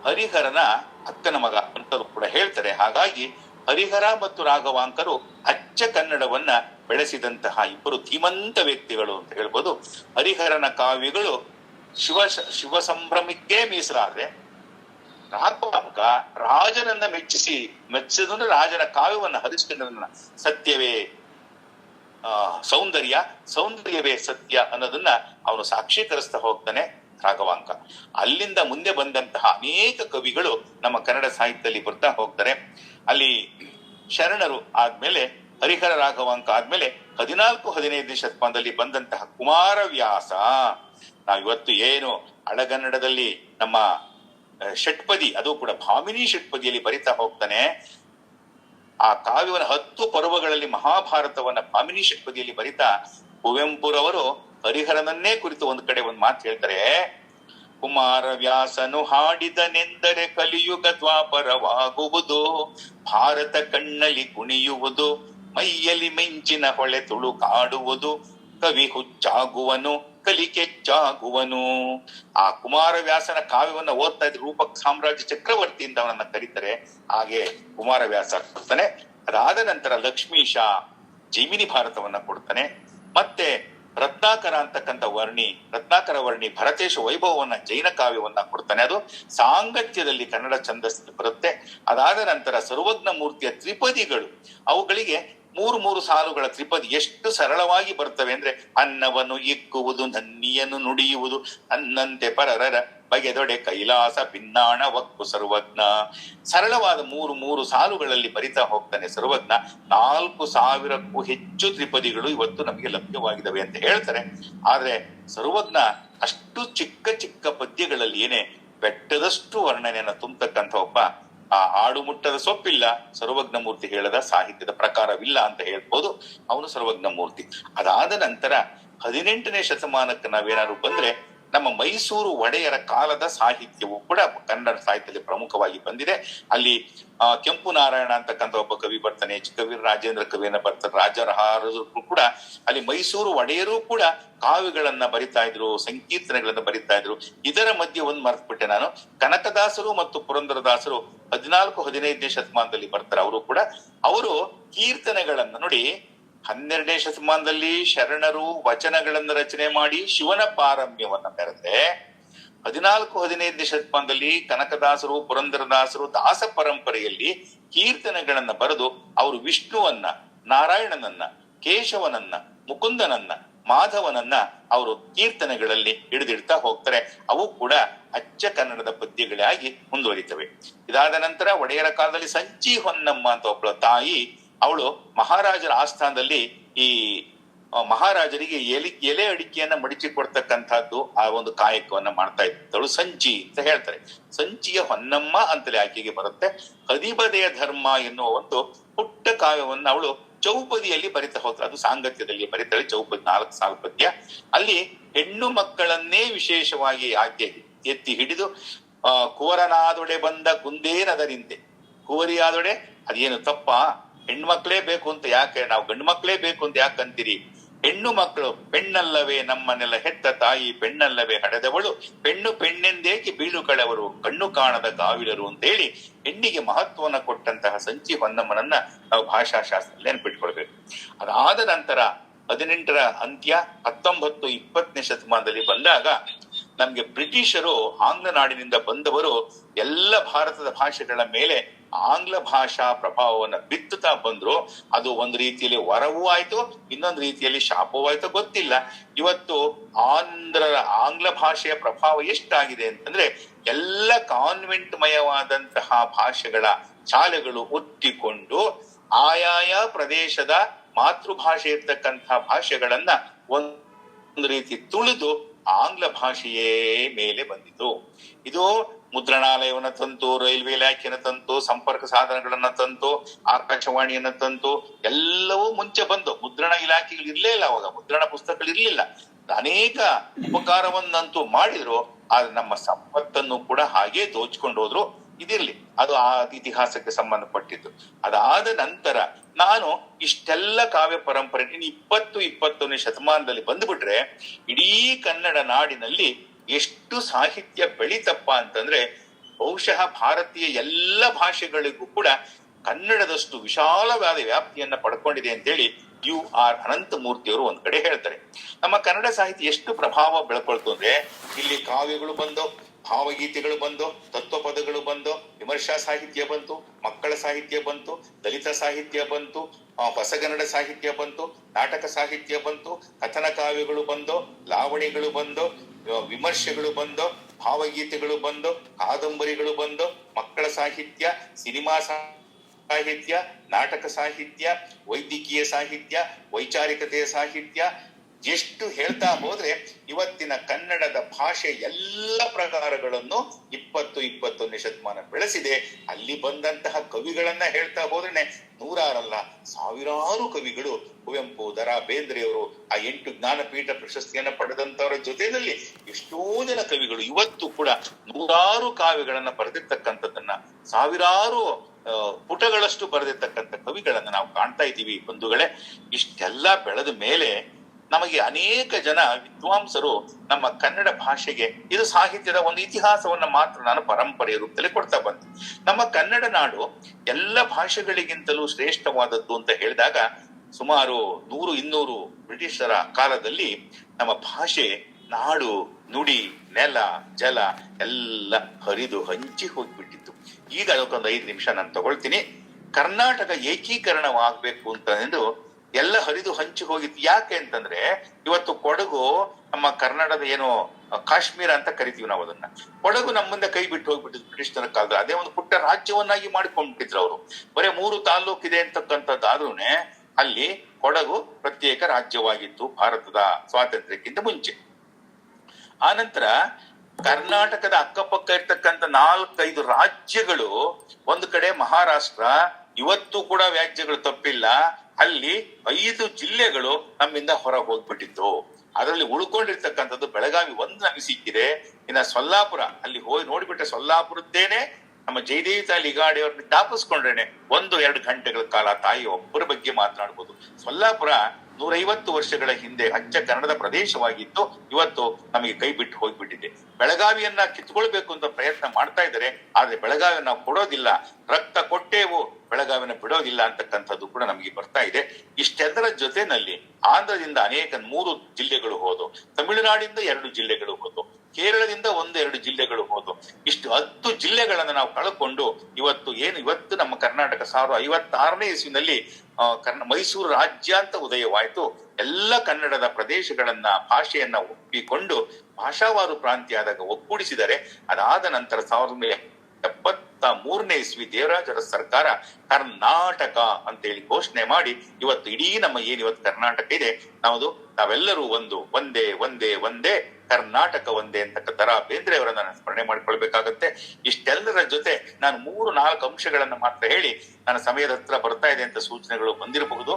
ಹರಿಹರನ ಅಕ್ಕನ ಮಗ ಅಂತಲೂ ಕೂಡ ಹೇಳ್ತಾರೆ. ಹಾಗಾಗಿ ಹರಿಹರ ಮತ್ತು ರಾಘವಾಂಕರು ಅಚ್ಚ ಕನ್ನಡವನ್ನ ಬೆಳೆಸಿದಂತಹ ಇಬ್ಬರು ಧೀಮಂತ ವ್ಯಕ್ತಿಗಳು ಅಂತ ಹೇಳ್ಬೋದು. ಹರಿಹರನ ಕಾವ್ಯಗಳು ಶಿವ ಶಿವ ಸಂಭ್ರಮಕ್ಕೆ ಮೀಸಲಾದ್ರೆ ರಾಘವಾಂಕ ರಾಜನನ್ನ ಮೆಚ್ಚಿಸಿ ಮೆಚ್ಚಿದ್ರೆ ರಾಜನ ಕಾವ್ಯವನ್ನ ಹರಿಶ್ಚಂದ್ರನ ಸತ್ಯವೇ ಸೌಂದರ್ಯ, ಸೌಂದರ್ಯವೇ ಸತ್ಯ ಅನ್ನೋದನ್ನ ಅವನು ಸಾಕ್ಷೀಕರಿಸ್ತಾ ಹೋಗ್ತಾನೆ ರಾಘವಾಂಕ ಅಲ್ಲಿಂದ ಮುಂದೆ ಬಂದಂತಹ ಅನೇಕ ಕವಿಗಳು ನಮ್ಮ ಕನ್ನಡ ಸಾಹಿತ್ಯದಲ್ಲಿ ಬರ್ತಾ ಹೋಗ್ತಾರೆ. ಅಲ್ಲಿ ಶರಣರು ಆದ್ಮೇಲೆ, ಹರಿಹರ ರಾಘವಾಂಕ ಆದ್ಮೇಲೆ ಹದಿನಾಲ್ಕು, ಹದಿನೈದನೇ ಶತಮಾನದಲ್ಲಿ ಬಂದಂತಹ ಕುಮಾರವ್ಯಾಸ ವ್ಯಾಸ ಇವತ್ತು ಏನು ಅಳಗನ್ನಡದಲ್ಲಿ ನಮ್ಮ ಷಟ್ಪದಿ, ಅದು ಕೂಡ ಭಾಮಿನಿ ಷಟ್ಪದಿಯಲ್ಲಿ ಬರಿತಾ ಹೋಗ್ತಾನೆ. ಆ ಕಾವ್ಯವನ ಹತ್ತು ಪರ್ವಗಳಲ್ಲಿ ಮಹಾಭಾರತವನ್ನ ಭಾಮಿನಿ ಷಟ್ಪದಿಯಲ್ಲಿ ಬರಿತಾ ಕುವೆಂಪುರವರು ಹರಿಹರನನ್ನೇ ಕುರಿತು ಒಂದು ಕಡೆ ಒಂದು ಮಾತು ಹೇಳ್ತಾರೆ. ಕುಮಾರವ್ಯಾಸನು ಹಾಡಿದನೆಂದರೆ ಕಲಿಯುಗ ದ್ವಾಪರವಾಗುವುದು, ಭಾರತ ಕಣ್ಣಲ್ಲಿ ಕುಣಿಯುವುದು ಮೈಯಲ್ಲಿ ಮಿಂಚಿನ ಹೊಳೆ ತುಳು ಕಾಡುವುದು, ಕವಿ ಹುಚ್ಚಾಗುವನು ಕಲಿಕೆಚ್ಚಾಗುವನು ಆ ಕುಮಾರವ್ಯಾಸನ ಕಾವ್ಯವನ್ನ ಓದ್ತಾ ಇದ್ದ ರೂಪಕ್ ಸಾಮ್ರಾಜ್ಯ ಚಕ್ರವರ್ತಿಯಿಂದ ಅವನನ್ನ ಕರೀತಾರೆ. ಹಾಗೆ ಕುಮಾರವ್ಯಾಸ ಕೊಡ್ತಾನೆ. ಅದಾದ ನಂತರ ಲಕ್ಷ್ಮೀಶ ಜೈಮಿನಿ ಭಾರತವನ್ನ ಕೊಡ್ತಾನೆ. ಮತ್ತೆ ರತ್ನಾಕರ ಅಂತಕ್ಕಂಥ ವರ್ಣಿ, ರತ್ನಾಕರ ವರ್ಣಿ ಭರತೇಶ ವೈಭವವನ್ನ ಜೈನ ಕಾವ್ಯವನ್ನ ಕೊಡ್ತಾನೆ. ಅದು ಸಾಂಗತ್ಯದಲ್ಲಿ ಕನ್ನಡ ಛಂದಸ್ ಬರುತ್ತೆ. ಅದಾದ ನಂತರ ಸರ್ವಜ್ಞ ಮೂರ್ತಿಯ ತ್ರಿಪದಿಗಳು, ಅವುಗಳಿಗೆ ಮೂರು ಮೂರು ಸಾಲುಗಳ ತ್ರಿಪದಿ ಎಷ್ಟು ಸರಳವಾಗಿ ಬರ್ತವೆ ಅಂದ್ರೆ ಅನ್ನವನ್ನು ಇಕ್ಕುವುದು, ನನ್ನಿಯನ್ನು ನುಡಿಯುವುದು ಅನ್ನಂತೆ ಪರರರ ಬಗೆದೊಡೆ ಕೈಲಾಸ ಭಿನ್ನಾಣ ವಕ್ಕು ಸರ್ವಜ್ಞ. ಸರಳವಾದ ಮೂರು ಮೂರು ಸಾಲುಗಳಲ್ಲಿ ಬರಿತಾ ಹೋಗ್ತಾನೆ ಸರ್ವಜ್ಞ. ನಾಲ್ಕು ಸಾವಿರಕ್ಕೂ ಹೆಚ್ಚು ತ್ರಿಪದಿಗಳು ಇವತ್ತು ನಮಗೆ ಲಭ್ಯವಾಗಿದ್ದಾವೆ ಅಂತ ಹೇಳ್ತಾರೆ. ಆದ್ರೆ ಸರ್ವಜ್ಞ ಅಷ್ಟು ಚಿಕ್ಕ ಚಿಕ್ಕ ಪದ್ಯಗಳಲ್ಲಿ ಏನೇ ಬೆಟ್ಟದಷ್ಟು ವರ್ಣನೆಯನ್ನು ತುಂಬತಕ್ಕಂಥ ಒಬ್ಬ ಆ ಆಡು ಮುಟ್ಟದ ಸೊಪ್ಪಿಲ್ಲ ಸರ್ವಜ್ಞ ಮೂರ್ತಿ ಹೇಳದ ಸಾಹಿತ್ಯದ ಪ್ರಕಾರವಿಲ್ಲ ಅಂತ ಹೇಳ್ಬೋದು ಅವನು ಸರ್ವಜ್ಞ ಮೂರ್ತಿ ಅದಾದ ನಂತರ ಹದಿನೆಂಟನೇ ಶತಮಾನಕ್ಕೆ ನಾವೇನಾದ್ರು ಬಂದ್ರೆ ನಮ್ಮ ಮೈಸೂರು ಒಡೆಯರ ಕಾಲದ ಸಾಹಿತ್ಯವು ಕೂಡ ಕನ್ನಡ ಸಾಹಿತ್ಯದಲ್ಲಿ ಪ್ರಮುಖವಾಗಿ ಬಂದಿದೆ. ಅಲ್ಲಿ ಕೆಂಪು ನಾರಾಯಣ ಅಂತಕ್ಕಂಥ ಒಬ್ಬ ಕವಿ ಬರ್ತಾನೆ, ಚಿಕ್ಕವೀರ ರಾಜೇಂದ್ರ ಕವಿಯನ್ನ ಬರ್ತಾರೆ, ರಾಜರಹಾರರು ಕೂಡ ಅಲ್ಲಿ ಮೈಸೂರು ಒಡೆಯರು ಕೂಡ ಕಾವ್ಯಗಳನ್ನ ಬರಿತಾ ಇದ್ರು, ಸಂಕೀರ್ತನೆಗಳನ್ನ ಬರಿತಾ ಇದ್ರು. ಇದರ ಮಧ್ಯೆ ಒಂದು ಮರ್ತ್ಬಿಟ್ಟೆ ನಾನು. ಕನಕದಾಸರು ಮತ್ತು ಪುರಂದರದಾಸರು ಹದಿನಾಲ್ಕು, ಹದಿನೈದನೇ ಶತಮಾನದಲ್ಲಿ ಬರ್ತಾರೆ. ಅವರು ಕೂಡ, ಅವರು ಕೀರ್ತನೆಗಳನ್ನ ನೋಡಿ ಹನ್ನೆರಡನೇ ಶತಮಾನದಲ್ಲಿ ಶರಣರು ವಚನಗಳನ್ನು ರಚನೆ ಮಾಡಿ ಶಿವನ ಪಾರಮ್ಯವನ್ನ ಮೆರೆದ್ರೆ ಹದಿನಾಲ್ಕು, ಹದಿನೈದನೇ ಶತಮಾನದಲ್ಲಿ ಕನಕದಾಸರು, ಪುರಂದರದಾಸರು, ದಾಸ ಪರಂಪರೆಯಲ್ಲಿ ಕೀರ್ತನೆಗಳನ್ನ ಬರೆದು ಅವರು ವಿಷ್ಣುವನ್ನ, ನಾರಾಯಣನನ್ನ, ಕೇಶವನನ್ನ, ಮುಕುಂದನನ್ನ, ಮಾಧವನನ್ನ ಅವರು ಕೀರ್ತನೆಗಳಲ್ಲಿ ಹಿಡಿದಿಡ್ತಾ ಹೋಗ್ತಾರೆ. ಅವು ಕೂಡ ಅಚ್ಚ ಕನ್ನಡದ ಪದ್ಯಗಳಾಗಿ ಮುಂದುವರಿತವೆ. ಇದಾದ ನಂತರ, ಒಡೆಯರ ಕಾಲದಲ್ಲಿ ಸಂಚಿ ಹೊನ್ನಮ್ಮ ಅಂತ ಒಬ್ಬಳ ತಾಯಿ ಅವಳು ಮಹಾರಾಜರ ಆಸ್ಥಾನದಲ್ಲಿ ಈ ಮಹಾರಾಜರಿಗೆ ಎಲೆ ಎಲೆ ಅಡಿಕೆಯನ್ನ ಮಡಿಚಿ ಕೊಡ್ತಕ್ಕಂಥದ್ದು ಆ ಒಂದು ಕಾಯಕವನ್ನ ಮಾಡ್ತಾ ಇದ್ದಳು ಸಂಚಿ ಅಂತ ಹೇಳ್ತಾರೆ. ಸಂಚಿಯ ಹೊನ್ನಮ್ಮ ಅಂತಲೇ ಆಕೆಗೆ ಬರುತ್ತೆ. ಹದಿಬದೆಯ ಧರ್ಮ ಎನ್ನುವ ಒಂದು ಪುಟ್ಟ ಕಾವ್ಯವನ್ನು ಅವಳು ಚೌಪದಿಯಲ್ಲಿ ಬರಿತಾ ಹೋಗ್ತಾಳೆ. ಅದು ಸಾಂಗತ್ಯದಲ್ಲಿ ಬರಿತಾಳೆ, ಚೌಪದಿ ನಾಲ್ಕು ಸಾಲು ಪದ್ಯ ಅಲ್ಲಿ ಹೆಣ್ಣು ಮಕ್ಕಳನ್ನೇ ವಿಶೇಷವಾಗಿ ಆಕೆ ಎತ್ತಿ ಹಿಡಿದು, ಆ, ಕುವರನಾದೊಡೆ ಬಂದ ಕುಂದೇನದರಿಂದೆ. ಕುವರಿಯಾದೊಡೆ ಅದೇನು ತಪ್ಪ? ಹೆಣ್ಮಕ್ಳೇ ಬೇಕು ಅಂತ ಯಾಕೆ? ನಾವು ಗಂಡು ಮಕ್ಕಳೇ ಬೇಕು ಅಂತ ಯಾಕೆ ಅಂತೀರಿ? ಹೆಣ್ಣು ಮಕ್ಕಳು ಪೆಣ್ಣಲ್ಲವೇ ನಮ್ಮನ್ನೆಲ್ಲ ಹೆತ್ತ ತಾಯಿ ಪೆಣ್ಣಲ್ಲವೇ ಹಡೆದವಳು ಪೆಣ್ಣು ಪೆಣ್ಣೆಂದೇಕೆ ಬೀಳು ಕಳೆವರು ಕಣ್ಣು ಕಾಣದ ಕಾವಿಲರು ಅಂತ ಹೇಳಿ ಹೆಣ್ಣಿಗೆ ಮಹತ್ವವನ್ನು ಕೊಟ್ಟಂತಹ ಸಂಚಿ ಹೊನ್ನಮ್ಮನನ್ನ ನಾವು ಭಾಷಾಶಾಸ್ತ್ರದಲ್ಲಿ ನೆನಪಿಟ್ಕೊಳ್ಬೇಕು. ಅದಾದ ನಂತರ ಹದಿನೆಂಟರ ಅಂತ್ಯ, ಹತ್ತೊಂಬತ್ತು ಇಪ್ಪತ್ತನೇ ಶತಮಾನದಲ್ಲಿ ಬಂದಾಗ ನಮ್ಗೆ ಬ್ರಿಟಿಷರು ಆಂಗ್ಲ ನಾಡಿನಿಂದ ಬಂದವರು ಎಲ್ಲ ಭಾರತದ ಭಾಷೆಗಳ ಮೇಲೆ ಆಂಗ್ಲ ಭಾಷಾ ಪ್ರಭಾವವನ್ನು ಬಿತ್ತುತ್ತಾ ಬಂದ್ರು, ಅದು ಒಂದು ರೀತಿಯಲ್ಲಿ ವರವೂ ಆಯ್ತು, ಇನ್ನೊಂದು ರೀತಿಯಲ್ಲಿ ಶಾಪವೂ ಆಯ್ತು, ಗೊತ್ತಿಲ್ಲ. ಇವತ್ತು ಆಂಧ್ರ ಆಂಗ್ಲ ಭಾಷೆಯ ಪ್ರಭಾವ ಎಷ್ಟಾಗಿದೆ ಅಂತಂದ್ರೆ, ಎಲ್ಲ ಕಾನ್ವೆಂಟ್ ಮಯವಾದಂತಹ ಭಾಷೆಗಳ ಶಾಲೆಗಳು ಹುಟ್ಟಿಕೊಂಡು ಆಯಾಯ ಪ್ರದೇಶದ ಮಾತೃಭಾಷೆ ಇರ್ತಕ್ಕಂತಹ ಭಾಷೆಗಳನ್ನ ಒಂದು ರೀತಿ ತುಳಿದು ಆಂಗ್ಲ ಭಾಷೆಯೇ ಮೇಲೆ ಬಂದಿತು. ಇದು ಮುದ್ರಣಾಲಯವನ್ನ ತಂತು, ರೈಲ್ವೆ ಇಲಾಖೆಯನ್ನು ತಂತು, ಸಂಪರ್ಕ ಸಾಧನಗಳನ್ನ ತಂತು, ಆಕಾಶವಾಣಿಯನ್ನ ತಂತು, ಎಲ್ಲವೂ ಮುಂಚೆ ಬಂದು ಮುದ್ರಣ ಇಲಾಖೆಗಳು ಇರ್ಲೇ ಇಲ್ಲ ಅವಾಗ. ಮುದ್ರಣ ಪುಸ್ತಕಗಳು ಇರ್ಲಿಲ್ಲ. ಅನೇಕ ಉಪಕಾರವನ್ನಂತೂ ಮಾಡಿದ್ರು, ಆದ್ರೆ ನಮ್ಮ ಸಂಪತ್ತನ್ನು ಕೂಡ ಹಾಗೆ ದೋಚ್ಕೊಂಡು ಹೋದ್ರು, ಇದಿರ್ಲಿ. ಅದು ಆ ಇತಿಹಾಸಕ್ಕೆ ಸಂಬಂಧಪಟ್ಟಿದ್ದು. ಅದಾದ ನಂತರ ನಾನು ಇಷ್ಟೆಲ್ಲ ಕಾವ್ಯ ಪರಂಪರೆ ಇಪ್ಪತ್ತು, ಇಪ್ಪತ್ತೊಂದನೇ ಶತಮಾನದಲ್ಲಿ ಬಂದ್ಬಿಟ್ರೆ, ಇಡೀ ಕನ್ನಡ ನಾಡಿನಲ್ಲಿ ಎಷ್ಟು ಸಾಹಿತ್ಯ ಬೆಳಿತಪ್ಪ ಅಂತಂದ್ರೆ ಬಹುಶಃ ಭಾರತೀಯ ಎಲ್ಲ ಭಾಷೆಗಳಿಗೂ ಕೂಡ ಕನ್ನಡದಷ್ಟು ವಿಶಾಲವಾದ ವ್ಯಾಪ್ತಿಯನ್ನ ಪಡ್ಕೊಂಡಿದೆ ಅಂತೇಳಿ ಯು ಆರ್ ಅನಂತಮೂರ್ತಿಯವರು ಒಂದ್ ಕಡೆ ಹೇಳ್ತಾರೆ. ನಮ್ಮ ಕನ್ನಡ ಸಾಹಿತ್ಯ ಎಷ್ಟು ಪ್ರಭಾವ ಬೆಳ್ಕೊಳ್ತು ಅಂದ್ರೆ ಇಲ್ಲಿ ಕಾವ್ಯಗಳು ಬಂದು ಭಾವಗೀತೆಗಳು ಬಂದು, ತತ್ವಪದಗಳು ಬಂದು, ವಿಮರ್ಶಾ ಸಾಹಿತ್ಯ ಬಂತು, ಮಕ್ಕಳ ಸಾಹಿತ್ಯ ಬಂತು, ದಲಿತ ಸಾಹಿತ್ಯ ಬಂತು ಹೊಸಗನ್ನಡ ಸಾಹಿತ್ಯ ಬಂತು, ನಾಟಕ ಸಾಹಿತ್ಯ ಬಂತು, ಕಥನ ಕಾವ್ಯಗಳು ಬಂದು, ಲಾವಣಿಗಳು ಬಂದು ವಿಮರ್ಶೆಗಳು ಬಂದು, ಭಾವಗೀತೆಗಳು ಬಂದು, ಕಾದಂಬರಿಗಳು ಬಂದು, ಮಕ್ಕಳ ಸಾಹಿತ್ಯ, ಸಿನಿಮಾ ಸಾಹಿತ್ಯ, ನಾಟಕ ಸಾಹಿತ್ಯ, ವೈದ್ಯಕೀಯ ಸಾಹಿತ್ಯ, ವೈಚಾರಿಕತೆಯ ಸಾಹಿತ್ಯ ಎಷ್ಟು ಹೇಳ್ತಾ ಹೋದ್ರೆ ಇವತ್ತಿನ ಕನ್ನಡದ ಭಾಷೆ ಎಲ್ಲ ಪ್ರಕಾರಗಳನ್ನು ಇಪ್ಪತ್ತು ಇಪ್ಪತ್ತೊಂದನೇ ಶತಮಾನ ಬೆಳೆಸಿದೆ. ಅಲ್ಲಿ ಬಂದಂತಹ ಕವಿಗಳನ್ನ ಹೇಳ್ತಾ ಹೋದ್ರೆ ನೂರಾರಲ್ಲ ಸಾವಿರಾರು ಕವಿಗಳು. ಕುವೆಂಪು, ದರಾ ಬೇಂದ್ರೆಯವರು ಆ ಎಂಟು ಜ್ಞಾನಪೀಠ ಪ್ರಶಸ್ತಿಯನ್ನ ಪಡೆದಂತವರ ಜೊತೆಯಲ್ಲಿ ಎಷ್ಟೋ ಜನ ಕವಿಗಳು ಇವತ್ತು ಕೂಡ ನೂರಾರು ಕಾವ್ಯಗಳನ್ನ ಬರೆದಿರ್ತಕ್ಕಂಥದ್ದನ್ನ, ಸಾವಿರಾರು ಪುಟಗಳಷ್ಟು ಬರೆದಿರ್ತಕ್ಕಂಥ ಕವಿಗಳನ್ನ ನಾವು ಕಾಣ್ತಾ ಇದ್ದೀವಿ ಬಂಧುಗಳೇ. ಇಷ್ಟೆಲ್ಲ ಬೆಳೆದ ಮೇಲೆ ನಮಗೆ ಅನೇಕ ಜನ ವಿದ್ವಾಂಸರು ನಮ್ಮ ಕನ್ನಡ ಭಾಷೆಗೆ ಇದು ಸಾಹಿತ್ಯದ ಒಂದು ಇತಿಹಾಸವನ್ನ ಮಾತ್ರ ನಾನು ಪರಂಪರೆಯ ರೂಪದಲ್ಲಿ ಕೊಡ್ತಾ ಬಂದೆ. ನಮ್ಮ ಕನ್ನಡ ನಾಡು ಎಲ್ಲ ಭಾಷೆಗಳಿಗಿಂತಲೂ ಶ್ರೇಷ್ಠವಾದದ್ದು ಅಂತ ಹೇಳಿದಾಗ ಸುಮಾರು ನೂರು, ಇನ್ನೂರು ಬ್ರಿಟಿಷರ ಕಾಲದಲ್ಲಿ ನಮ್ಮ ಭಾಷೆ ನಾಡು, ನುಡಿ, ನೆಲ, ಜಲ ಎಲ್ಲ ಹರಿದು ಹಂಚಿ ಹೋಗ್ಬಿಟ್ಟಿತ್ತು. ಈಗ ಅದಕ್ಕೊಂದು ಐದು ನಿಮಿಷ ನಾನು ತಗೊಳ್ತೀನಿ. ಕರ್ನಾಟಕ ಏಕೀಕರಣವಾಗಬೇಕು ಅಂತ ಎಂದು ಎಲ್ಲ ಹರಿದು ಹಂಚಿ ಹೋಗಿತ್ತು ಯಾಕೆ ಅಂತಂದ್ರೆ ಇವತ್ತು ಕೊಡಗು ನಮ್ಮ ಕರ್ನಾಟಕದ ಏನು ಕಾಶ್ಮೀರ ಅಂತ ಕರಿತೀವಿ ನಾವು ಅದನ್ನ. ಕೊಡಗು ನಮ್ಮಿಂದ ಕೈ ಬಿಟ್ಟು ಹೋಗ್ಬಿಟ್ಟಿದ್ರು ಬ್ರಿಟಿಷರ ಕಾಲದಲ್ಲಿ. ಅದೇ ಒಂದು ಪುಟ್ಟ ರಾಜ್ಯವನ್ನಾಗಿ ಮಾಡಿಕೊಂಡ್ಬಿಟ್ಟಿದ್ರು ಅವರು. ಬರೇ ಮೂರು ತಾಲ್ಲೂಕಿದೆ ಅಂತಕ್ಕಂಥದ್ದಾದ್ರೂನೆ ಅಲ್ಲಿ ಕೊಡಗು ಪ್ರತ್ಯೇಕ ರಾಜ್ಯವಾಗಿತ್ತು ಭಾರತದ ಸ್ವಾತಂತ್ರ್ಯಕ್ಕಿಂತ ಮುಂಚೆ. ಆನಂತರ ಕರ್ನಾಟಕದ ಅಕ್ಕಪಕ್ಕ ಇರ್ತಕ್ಕಂಥ ನಾಲ್ಕೈದು ರಾಜ್ಯಗಳು, ಒಂದು ಕಡೆ ಮಹಾರಾಷ್ಟ್ರ, ಇವತ್ತು ಕೂಡ ವ್ಯಾಜ್ಯಗಳು ತಪ್ಪಿಲ್ಲ. ಅಲ್ಲಿ ಐದು ಜಿಲ್ಲೆಗಳು ನಮ್ಮಿಂದ ಹೊರ ಹೋಗ್ಬಿಟ್ಟಿತ್ತು ಅದರಲ್ಲಿ ಉಳ್ಕೊಂಡಿರ್ತಕ್ಕಂಥದ್ದು ಬೆಳಗಾವಿ ಒಂದು ನಮಗೆ ಸಿಕ್ಕಿದೆ. ಇನ್ನ ಸೊಲ್ಲಾಪುರ, ಅಲ್ಲಿ ಹೋಗಿ ನೋಡಿಬಿಟ್ಟೆ ಸೊಲ್ಲಾಪುರದ್ದೇನೆ ನಮ್ಮ ಜಯದೇವಿ ತಾಯಿ ಲಿಗಾಡಿ ಅವ್ರನ್ನ ಜ್ಞಾಪಿಸ್ಕೊಂಡ್ರೇನೆ ಒಂದು, ಎರಡು ಗಂಟೆಗಳ ಕಾಲ ತಾಯಿ ಒಬ್ಬರ ಬಗ್ಗೆ ಮಾತನಾಡ್ಬೋದು. ಸೊಲ್ಲಾಪುರ ನೂರೈವತ್ತು ವರ್ಷಗಳ ಹಿಂದೆ ಅಚ್ಚ ಕನ್ನಡದ ಪ್ರದೇಶವಾಗಿತ್ತು. ಇವತ್ತು ನಮಗೆ ಕೈ ಬಿಟ್ಟು ಹೋಗ್ಬಿಟ್ಟಿದೆ. ಬೆಳಗಾವಿಯನ್ನ ಕಿತ್ಕೊಳ್ಬೇಕು ಅಂತ ಪ್ರಯತ್ನ ಮಾಡ್ತಾ ಇದ್ದಾರೆ. ಆದ್ರೆ ಬೆಳಗಾವಿಯನ್ನ ಕೊಡೋದಿಲ್ಲ. ರಕ್ತ ಕೊಟ್ಟೇವು ಬೆಳಗಾವಿನ ಬಿಡೋದಿಲ್ಲ ಅಂತಕ್ಕಂಥದ್ದು ಕೂಡ ನಮಗೆ ಬರ್ತಾ ಇದೆ. ಇಷ್ಟೆಲ್ಲರ ಜೊತೆನಲ್ಲಿ ಆಂಧ್ರದಿಂದ ಅನೇಕ ಮೂರು ಜಿಲ್ಲೆಗಳು ಹೋದು ತಮಿಳುನಾಡಿಂದ ಎರಡು ಜಿಲ್ಲೆಗಳು ಹೋದು ಕೇರಳದಿಂದ ಒಂದೆರಡು ಜಿಲ್ಲೆಗಳು ಹೋದು. ಇಷ್ಟು ಹತ್ತು ಜಿಲ್ಲೆಗಳನ್ನು ನಾವು ಕಳ್ಕೊಂಡು ಇವತ್ತು ಏನು, ಇವತ್ತು ನಮ್ಮ ಕರ್ನಾಟಕ ಸಾವಿರದ ಐವತ್ತಾರನೇ ಇಸ್ವಿನಲ್ಲಿ ಮೈಸೂರು ರಾಜ್ಯ ಅಂತ ಉದಯವಾಯಿತು. ಎಲ್ಲ ಕನ್ನಡದ ಪ್ರದೇಶಗಳನ್ನ, ಭಾಷೆಯನ್ನ ಒಪ್ಪಿಕೊಂಡು ಭಾಷಾವಾರು ಪ್ರಾಂತ್ಯ ಆದಾಗ ಒಗ್ಗೂಡಿಸಿದರೆ, ಅದಾದ ನಂತರ ಸಾವಿರದ ಎಪ್ಪತ್ತ ಮೂರನೇ ಇಸ್ವಿ ದೇವರಾಜರ ಸರ್ಕಾರ ಕರ್ನಾಟಕ ಅಂತ ಹೇಳಿ ಘೋಷಣೆ ಮಾಡಿ, ಇವತ್ತು ಇಡೀ ನಮ್ಮ ಏನ್ ಇವತ್ತು ಕರ್ನಾಟಕ ಇದೆ ನಾವು ನಾವೆಲ್ಲರೂ ಒಂದು, ಒಂದೇ ಒಂದೇ ಒಂದೇ ಕರ್ನಾಟಕ ಒಂದೇ ಅಂತಕ್ಕಂಥ ರಾ ಬೇಂದ್ರೆ ಅವರನ್ನ ನಾನು ಸ್ಮರಣೆ ಮಾಡ್ಕೊಳ್ಬೇಕಾಗತ್ತೆ. ಇಷ್ಟೆಲ್ಲರ ಜೊತೆ ನಾನು ಮೂರು ನಾಲ್ಕು ಅಂಶಗಳನ್ನು ಮಾತ್ರ ಹೇಳಿ ನನ್ನ ಸಮಯದ ಹತ್ರ ಬರ್ತಾ ಇದೆ ಅಂತ ಸೂಚನೆಗಳು ಬಂದಿರಬಹುದು.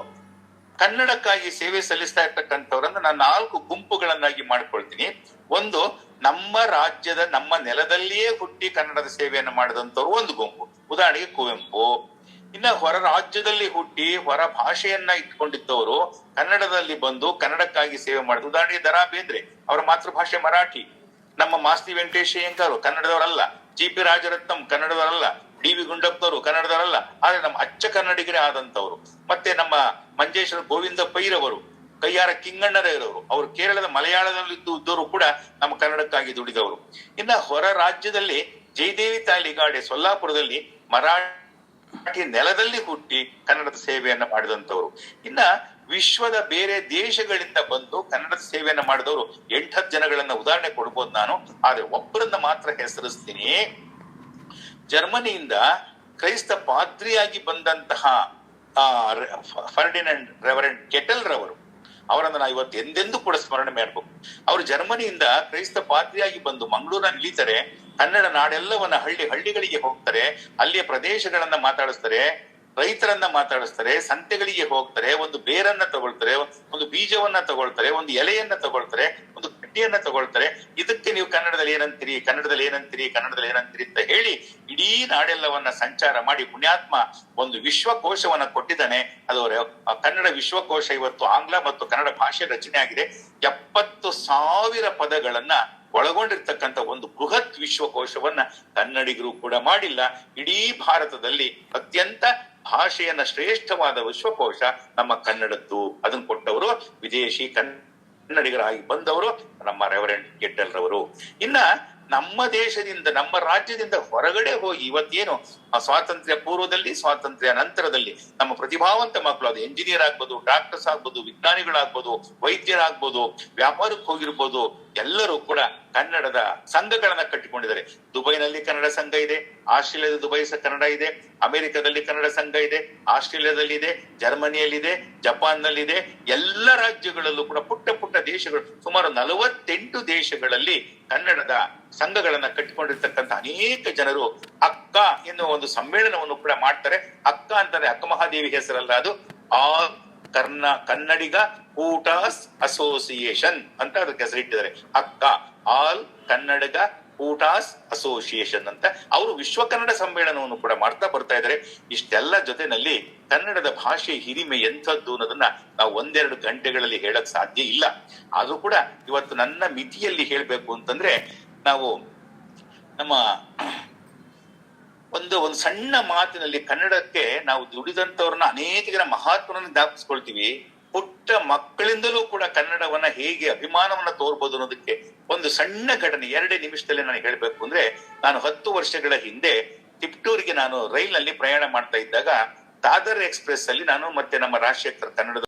ಕನ್ನಡಕ್ಕಾಗಿ ಸೇವೆ ಸಲ್ಲಿಸ್ತಾ ಇರ್ತಕ್ಕಂಥವ್ರನ್ನ ನಾನು ನಾಲ್ಕು ಗುಂಪುಗಳನ್ನಾಗಿ ಮಾಡ್ಕೊಳ್ತೀನಿ. ಒಂದು, ನಮ್ಮ ರಾಜ್ಯದ ನಮ್ಮ ನೆಲದಲ್ಲಿಯೇ ಹುಟ್ಟಿ ಕನ್ನಡದ ಸೇವೆಯನ್ನು ಮಾಡಿದಂಥವ್ರು ಒಂದು ಗುಂಪು. ಉದಾಹರಣೆಗೆ ಕುವೆಂಪು ಇನ್ನ ಹೊರ ರಾಜ್ಯದಲ್ಲಿ ಹುಟ್ಟಿ ಹೊರ ಭಾಷೆಯನ್ನ ಇಟ್ಕೊಂಡಿದ್ದವರು ಕನ್ನಡದಲ್ಲಿ ಬಂದು ಕನ್ನಡಕ್ಕಾಗಿ ಸೇವೆ ಮಾಡಿದ್ರು. ಉದಾಹರಣೆಗೆ ದರಾ ಬೇಂದ್ರೆ ಅವರ ಮಾತೃಭಾಷೆ ಮರಾಠಿ. ನಮ್ಮ ಮಾಸ್ತಿ ವೆಂಕಟೇಶ್ ಅಯ್ಯಂಗಾರು ಕನ್ನಡದವರಲ್ಲ. ಜಿ ಪಿ ರಾಜರತ್ನಂ ಕನ್ನಡದವರಲ್ಲ. ಡಿ ವಿ ಗುಂಡಪ್ಪನವರು ಕನ್ನಡದವರಲ್ಲ. ಆದ್ರೆ ನಮ್ಮ ಅಚ್ಚ ಕನ್ನಡಿಗರೇ ಆದಂತವರು ಮತ್ತೆ ನಮ್ಮ ಮಂಜೇಶ್ವರ ಗೋವಿಂದ ಪೈರವರು, ಕೈಯಾರ ಕಿಂಗಣ್ಣರವರು ಅವರು ಕೇರಳದ ಮಲಯಾಳದಲ್ಲಿ ಇದ್ದು ಇದ್ದವರು ಕೂಡ ನಮ್ಮ ಕನ್ನಡಕ್ಕಾಗಿ ದುಡಿದವರು. ಇನ್ನ ಹೊರ ರಾಜ್ಯದಲ್ಲಿ ಜಯದೇವಿ ತಾಲಿಗಾಡೆ ಸೊಲ್ಲಾಪುರದಲ್ಲಿ ಮರಾಠಿ ನೆಲದಲ್ಲಿ ಹುಟ್ಟಿ ಕನ್ನಡದ ಸೇವೆಯನ್ನ ಮಾಡಿದಂತವರು ಇನ್ನ ವಿಶ್ವದ ಬೇರೆ ದೇಶಗಳಿಂದ ಬಂದು ಕನ್ನಡದ ಸೇವೆಯನ್ನ ಮಾಡಿದವರು ಎಂಟತ್ತು ಜನಗಳನ್ನ ಉದಾಹರಣೆ ಕೊಡ್ಬೋದು ನಾನು. ಆದ್ರೆ ಒಬ್ಬರನ್ನ ಮಾತ್ರ ಹೆಸರಿಸ್ತೀನಿ. ಜರ್ಮನಿಯಿಂದ ಕ್ರೈಸ್ತ ಪಾದ್ರಿಯಾಗಿ ಬಂದಂತಹ ಫರ್ಡಿನಂಡ್, ರೆವರೆಂಡ್ ಕೆಟಲ್ ರವರು ಅವರನ್ನ ನಾವು ಇವತ್ತು ಎಂದೆಂದೂ ಕೂಡ ಸ್ಮರಣೆ ಮಾಡಬೇಕು. ಅವರು ಜರ್ಮನಿಯಿಂದ ಕ್ರೈಸ್ತ ಪಾತ್ರಿಯಾಗಿ ಬಂದು ಮಂಗಳೂರಿನಲ್ಲಿ ಇಳಿತಾರೆ, ಕನ್ನಡ ನಾಡೆಲ್ಲವನ್ನ ಹಳ್ಳಿ ಹಳ್ಳಿಗಳಿಗೆ ಹೋಗ್ತಾರೆ, ಅಲ್ಲಿಯ ಪ್ರದೇಶಗಳನ್ನ ಮಾತಾಡಿಸ್ತಾರೆ, ರೈತರನ್ನ ಮಾತಾಡಿಸ್ತಾರೆ, ಸಂತೆಗಳಿಗೆ ಹೋಗ್ತಾರೆ, ಒಂದು ಬೇರನ್ನ ತಗೊಳ್ತಾರೆ, ಒಂದು ಬೀಜವನ್ನ ತಗೊಳ್ತಾರೆ, ಒಂದು ಎಲೆಯನ್ನ ತಗೊಳ್ತಾರೆ, ಒಂದು ಕಡ್ಡಿಯನ್ನ ತಗೊಳ್ತಾರೆ. ಇದಕ್ಕೆ ನೀವು ಕನ್ನಡದಲ್ಲಿ ಏನಂತೀರಿ ಕನ್ನಡದಲ್ಲಿ ಏನಂತೀರಿ ಕನ್ನಡದಲ್ಲಿ ಏನಂತೀರಿ ಅಂತ ಹೇಳಿ ಇಡೀ ನಾಡೆಲ್ಲವನ್ನ ಸಂಚಾರ ಮಾಡಿ ಪುಣ್ಯಾತ್ಮ ಒಂದು ವಿಶ್ವಕೋಶವನ್ನ ಕೊಟ್ಟಿದ್ದಾನೆ. ಅದು ಕನ್ನಡ ವಿಶ್ವಕೋಶ ಇವತ್ತು ಆಂಗ್ಲ ಮತ್ತು ಕನ್ನಡ ಭಾಷೆ ರಚನೆ ಆಗಿದೆ. ಎಪ್ಪತ್ತು ಸಾವಿರ ಪದಗಳನ್ನ ಒಳಗೊಂಡಿರ್ತಕ್ಕಂಥ ಒಂದು ಬೃಹತ್ ವಿಶ್ವಕೋಶವನ್ನ ಕನ್ನಡಿಗರು ಕೂಡ ಮಾಡಿಲ್ಲ. ಇಡೀ ಭಾರತದಲ್ಲಿ ಅತ್ಯಂತ ಭಾಷೆಯನ್ನ ಶ್ರೇಷ್ಠವಾದ ವಿಶ್ವಕೋಶ ನಮ್ಮ ಕನ್ನಡದ್ದು. ಅದನ್ನು ಕೊಟ್ಟವರು ವಿದೇಶಿ ಕನ್ನಡಿಗರಾಗಿ ಬಂದವರು ನಮ್ಮ ರೆವರೆಂಡ್ ಗೆಡ್ಡಲ್ರವರು. ಇನ್ನ ನಮ್ಮ ದೇಶದಿಂದ, ನಮ್ಮ ರಾಜ್ಯದಿಂದ ಹೊರಗಡೆ ಹೋಗಿ ಇವತ್ತೇನು ಆ ಸ್ವಾತಂತ್ರ್ಯ ಪೂರ್ವದಲ್ಲಿ, ಸ್ವಾತಂತ್ರ್ಯ ನಂತರದಲ್ಲಿ ನಮ್ಮ ಪ್ರತಿಭಾವಂತ ಮಕ್ಕಳು, ಅದು ಎಂಜಿನಿಯರ್ ಆಗ್ಬೋದು ಡಾಕ್ಟರ್ಸ್ ಆಗ್ಬೋದು, ವಿಜ್ಞಾನಿಗಳಾಗ್ಬೋದು, ವೈದ್ಯರಾಗ್ಬೋದು, ವ್ಯಾಪಾರಕ್ಕೆ ಹೋಗಿರ್ಬೋದು, ಎಲ್ಲರೂ ಕೂಡ ಕನ್ನಡದ ಸಂಘಗಳನ್ನ ಕಟ್ಟಿಕೊಂಡಿದ್ದಾರೆ. ದುಬೈನಲ್ಲಿ ಕನ್ನಡ ಸಂಘ ಇದೆ, ಆಸ್ಟ್ರೇಲಿಯಾದ ದುಬೈ ಕನ್ನಡ ಇದೆ, ಅಮೆರಿಕದಲ್ಲಿ ಕನ್ನಡ ಸಂಘ ಇದೆ, ಆಸ್ಟ್ರೇಲಿಯಾದಲ್ಲಿ ಇದೆ, ಜರ್ಮನಿಯಲ್ಲಿದೆ, ಜಪಾನ್ನಲ್ಲಿದೆ, ಎಲ್ಲ ರಾಜ್ಯಗಳಲ್ಲೂ ಕೂಡ ಪುಟ್ಟ ಪುಟ್ಟ ದೇಶಗಳು, ಸುಮಾರು ನಲವತ್ತೆಂಟು ದೇಶಗಳಲ್ಲಿ ಕನ್ನಡದ ಸಂಘಗಳನ್ನ ಕಟ್ಟಿಕೊಂಡಿರ್ತಕ್ಕಂಥ ಅನೇಕ ಜನರು ಅಕ್ಕ ಎನ್ನುವ ಒಂದು ಸಮ್ಮೇಳನವನ್ನು ಕೂಡ ಮಾಡ್ತಾರೆ. ಅಕ್ಕ ಅಂತಂದ್ರೆ ಅಕ್ಕ ಮಹಾದೇವಿ ಹೆಸರಲ್ಲ ಅದು. ಆ ಕರ್ನ ಕನ್ನಡಿಗ ಕೂಟಾಸ್ ಅಸೋಸಿಯೇಷನ್ ಅಂತ ಅದಕ್ಕೆ ಹೆಸರಿಟ್ಟಿದ್ದಾರೆ. ಅಕ್ಕ ಆಲ್ ಕನ್ನಡಿಗ ಕೂಟಾಸ್ ಅಸೋಸಿಯೇಷನ್ ಅಂತ ಅವರು ವಿಶ್ವ ಕನ್ನಡ ಸಮ್ಮೇಳನವನ್ನು ಕೂಡ ಮಾಡ್ತಾ ಬರ್ತಾ ಇದ್ದಾರೆ. ಇಷ್ಟೆಲ್ಲ ಜೊತೆನಲ್ಲಿ ಕನ್ನಡದ ಭಾಷೆ ಹಿರಿಮೆ ಎಂಥದ್ದು ಅನ್ನೋದನ್ನ ನಾವು ಒಂದೆರಡು ಗಂಟೆಗಳಲ್ಲಿ ಹೇಳಕ್ ಸಾಧ್ಯ ಇಲ್ಲ. ಆದ್ರೂ ಕೂಡ ಇವತ್ತು ನನ್ನ ಮಿತಿಯಲ್ಲಿ ಹೇಳ್ಬೇಕು ಅಂತಂದ್ರೆ ನಾವು ನಮ್ಮ ಒಂದು ಒಂದು ಸಣ್ಣ ಮಾತಿನಲ್ಲಿ ಕನ್ನಡಕ್ಕೆ ನಾವು ದುಡಿದಂತವ್ರನ್ನ ಅನೇಕ ಜನ ಮಹಾತ್ಮರನ್ನ ಜ್ಞಾಪಿಸ್ಕೊಳ್ತೀವಿ. ಪುಟ್ಟ ಮಕ್ಕಳಿಂದಲೂ ಕೂಡ ಕನ್ನಡವನ್ನ ಹೇಗೆ ಅಭಿಮಾನವನ್ನ ತೋರ್ಬೋದು ಅನ್ನೋದಕ್ಕೆ ಒಂದು ಸಣ್ಣ ಘಟನೆ, ಎರಡೇ ನಿಮಿಷದಲ್ಲಿ ನಾನು ಹೇಳ್ಬೇಕು ಅಂದ್ರೆ, ನಾನು ಹತ್ತು ವರ್ಷಗಳ ಹಿಂದೆ ತಿಪ್ಟೂರಿಗೆ ನಾನು ರೈಲ್ನಲ್ಲಿ ಪ್ರಯಾಣ ಮಾಡ್ತಾ ಇದ್ದಾಗ, ದಾದರ್ ಎಕ್ಸ್ಪ್ರೆಸ್ ಅಲ್ಲಿ ನಾನು ಮತ್ತೆ ನಮ್ಮ ರಾಜಶೇಖರ್ ಕನ್ನಡದ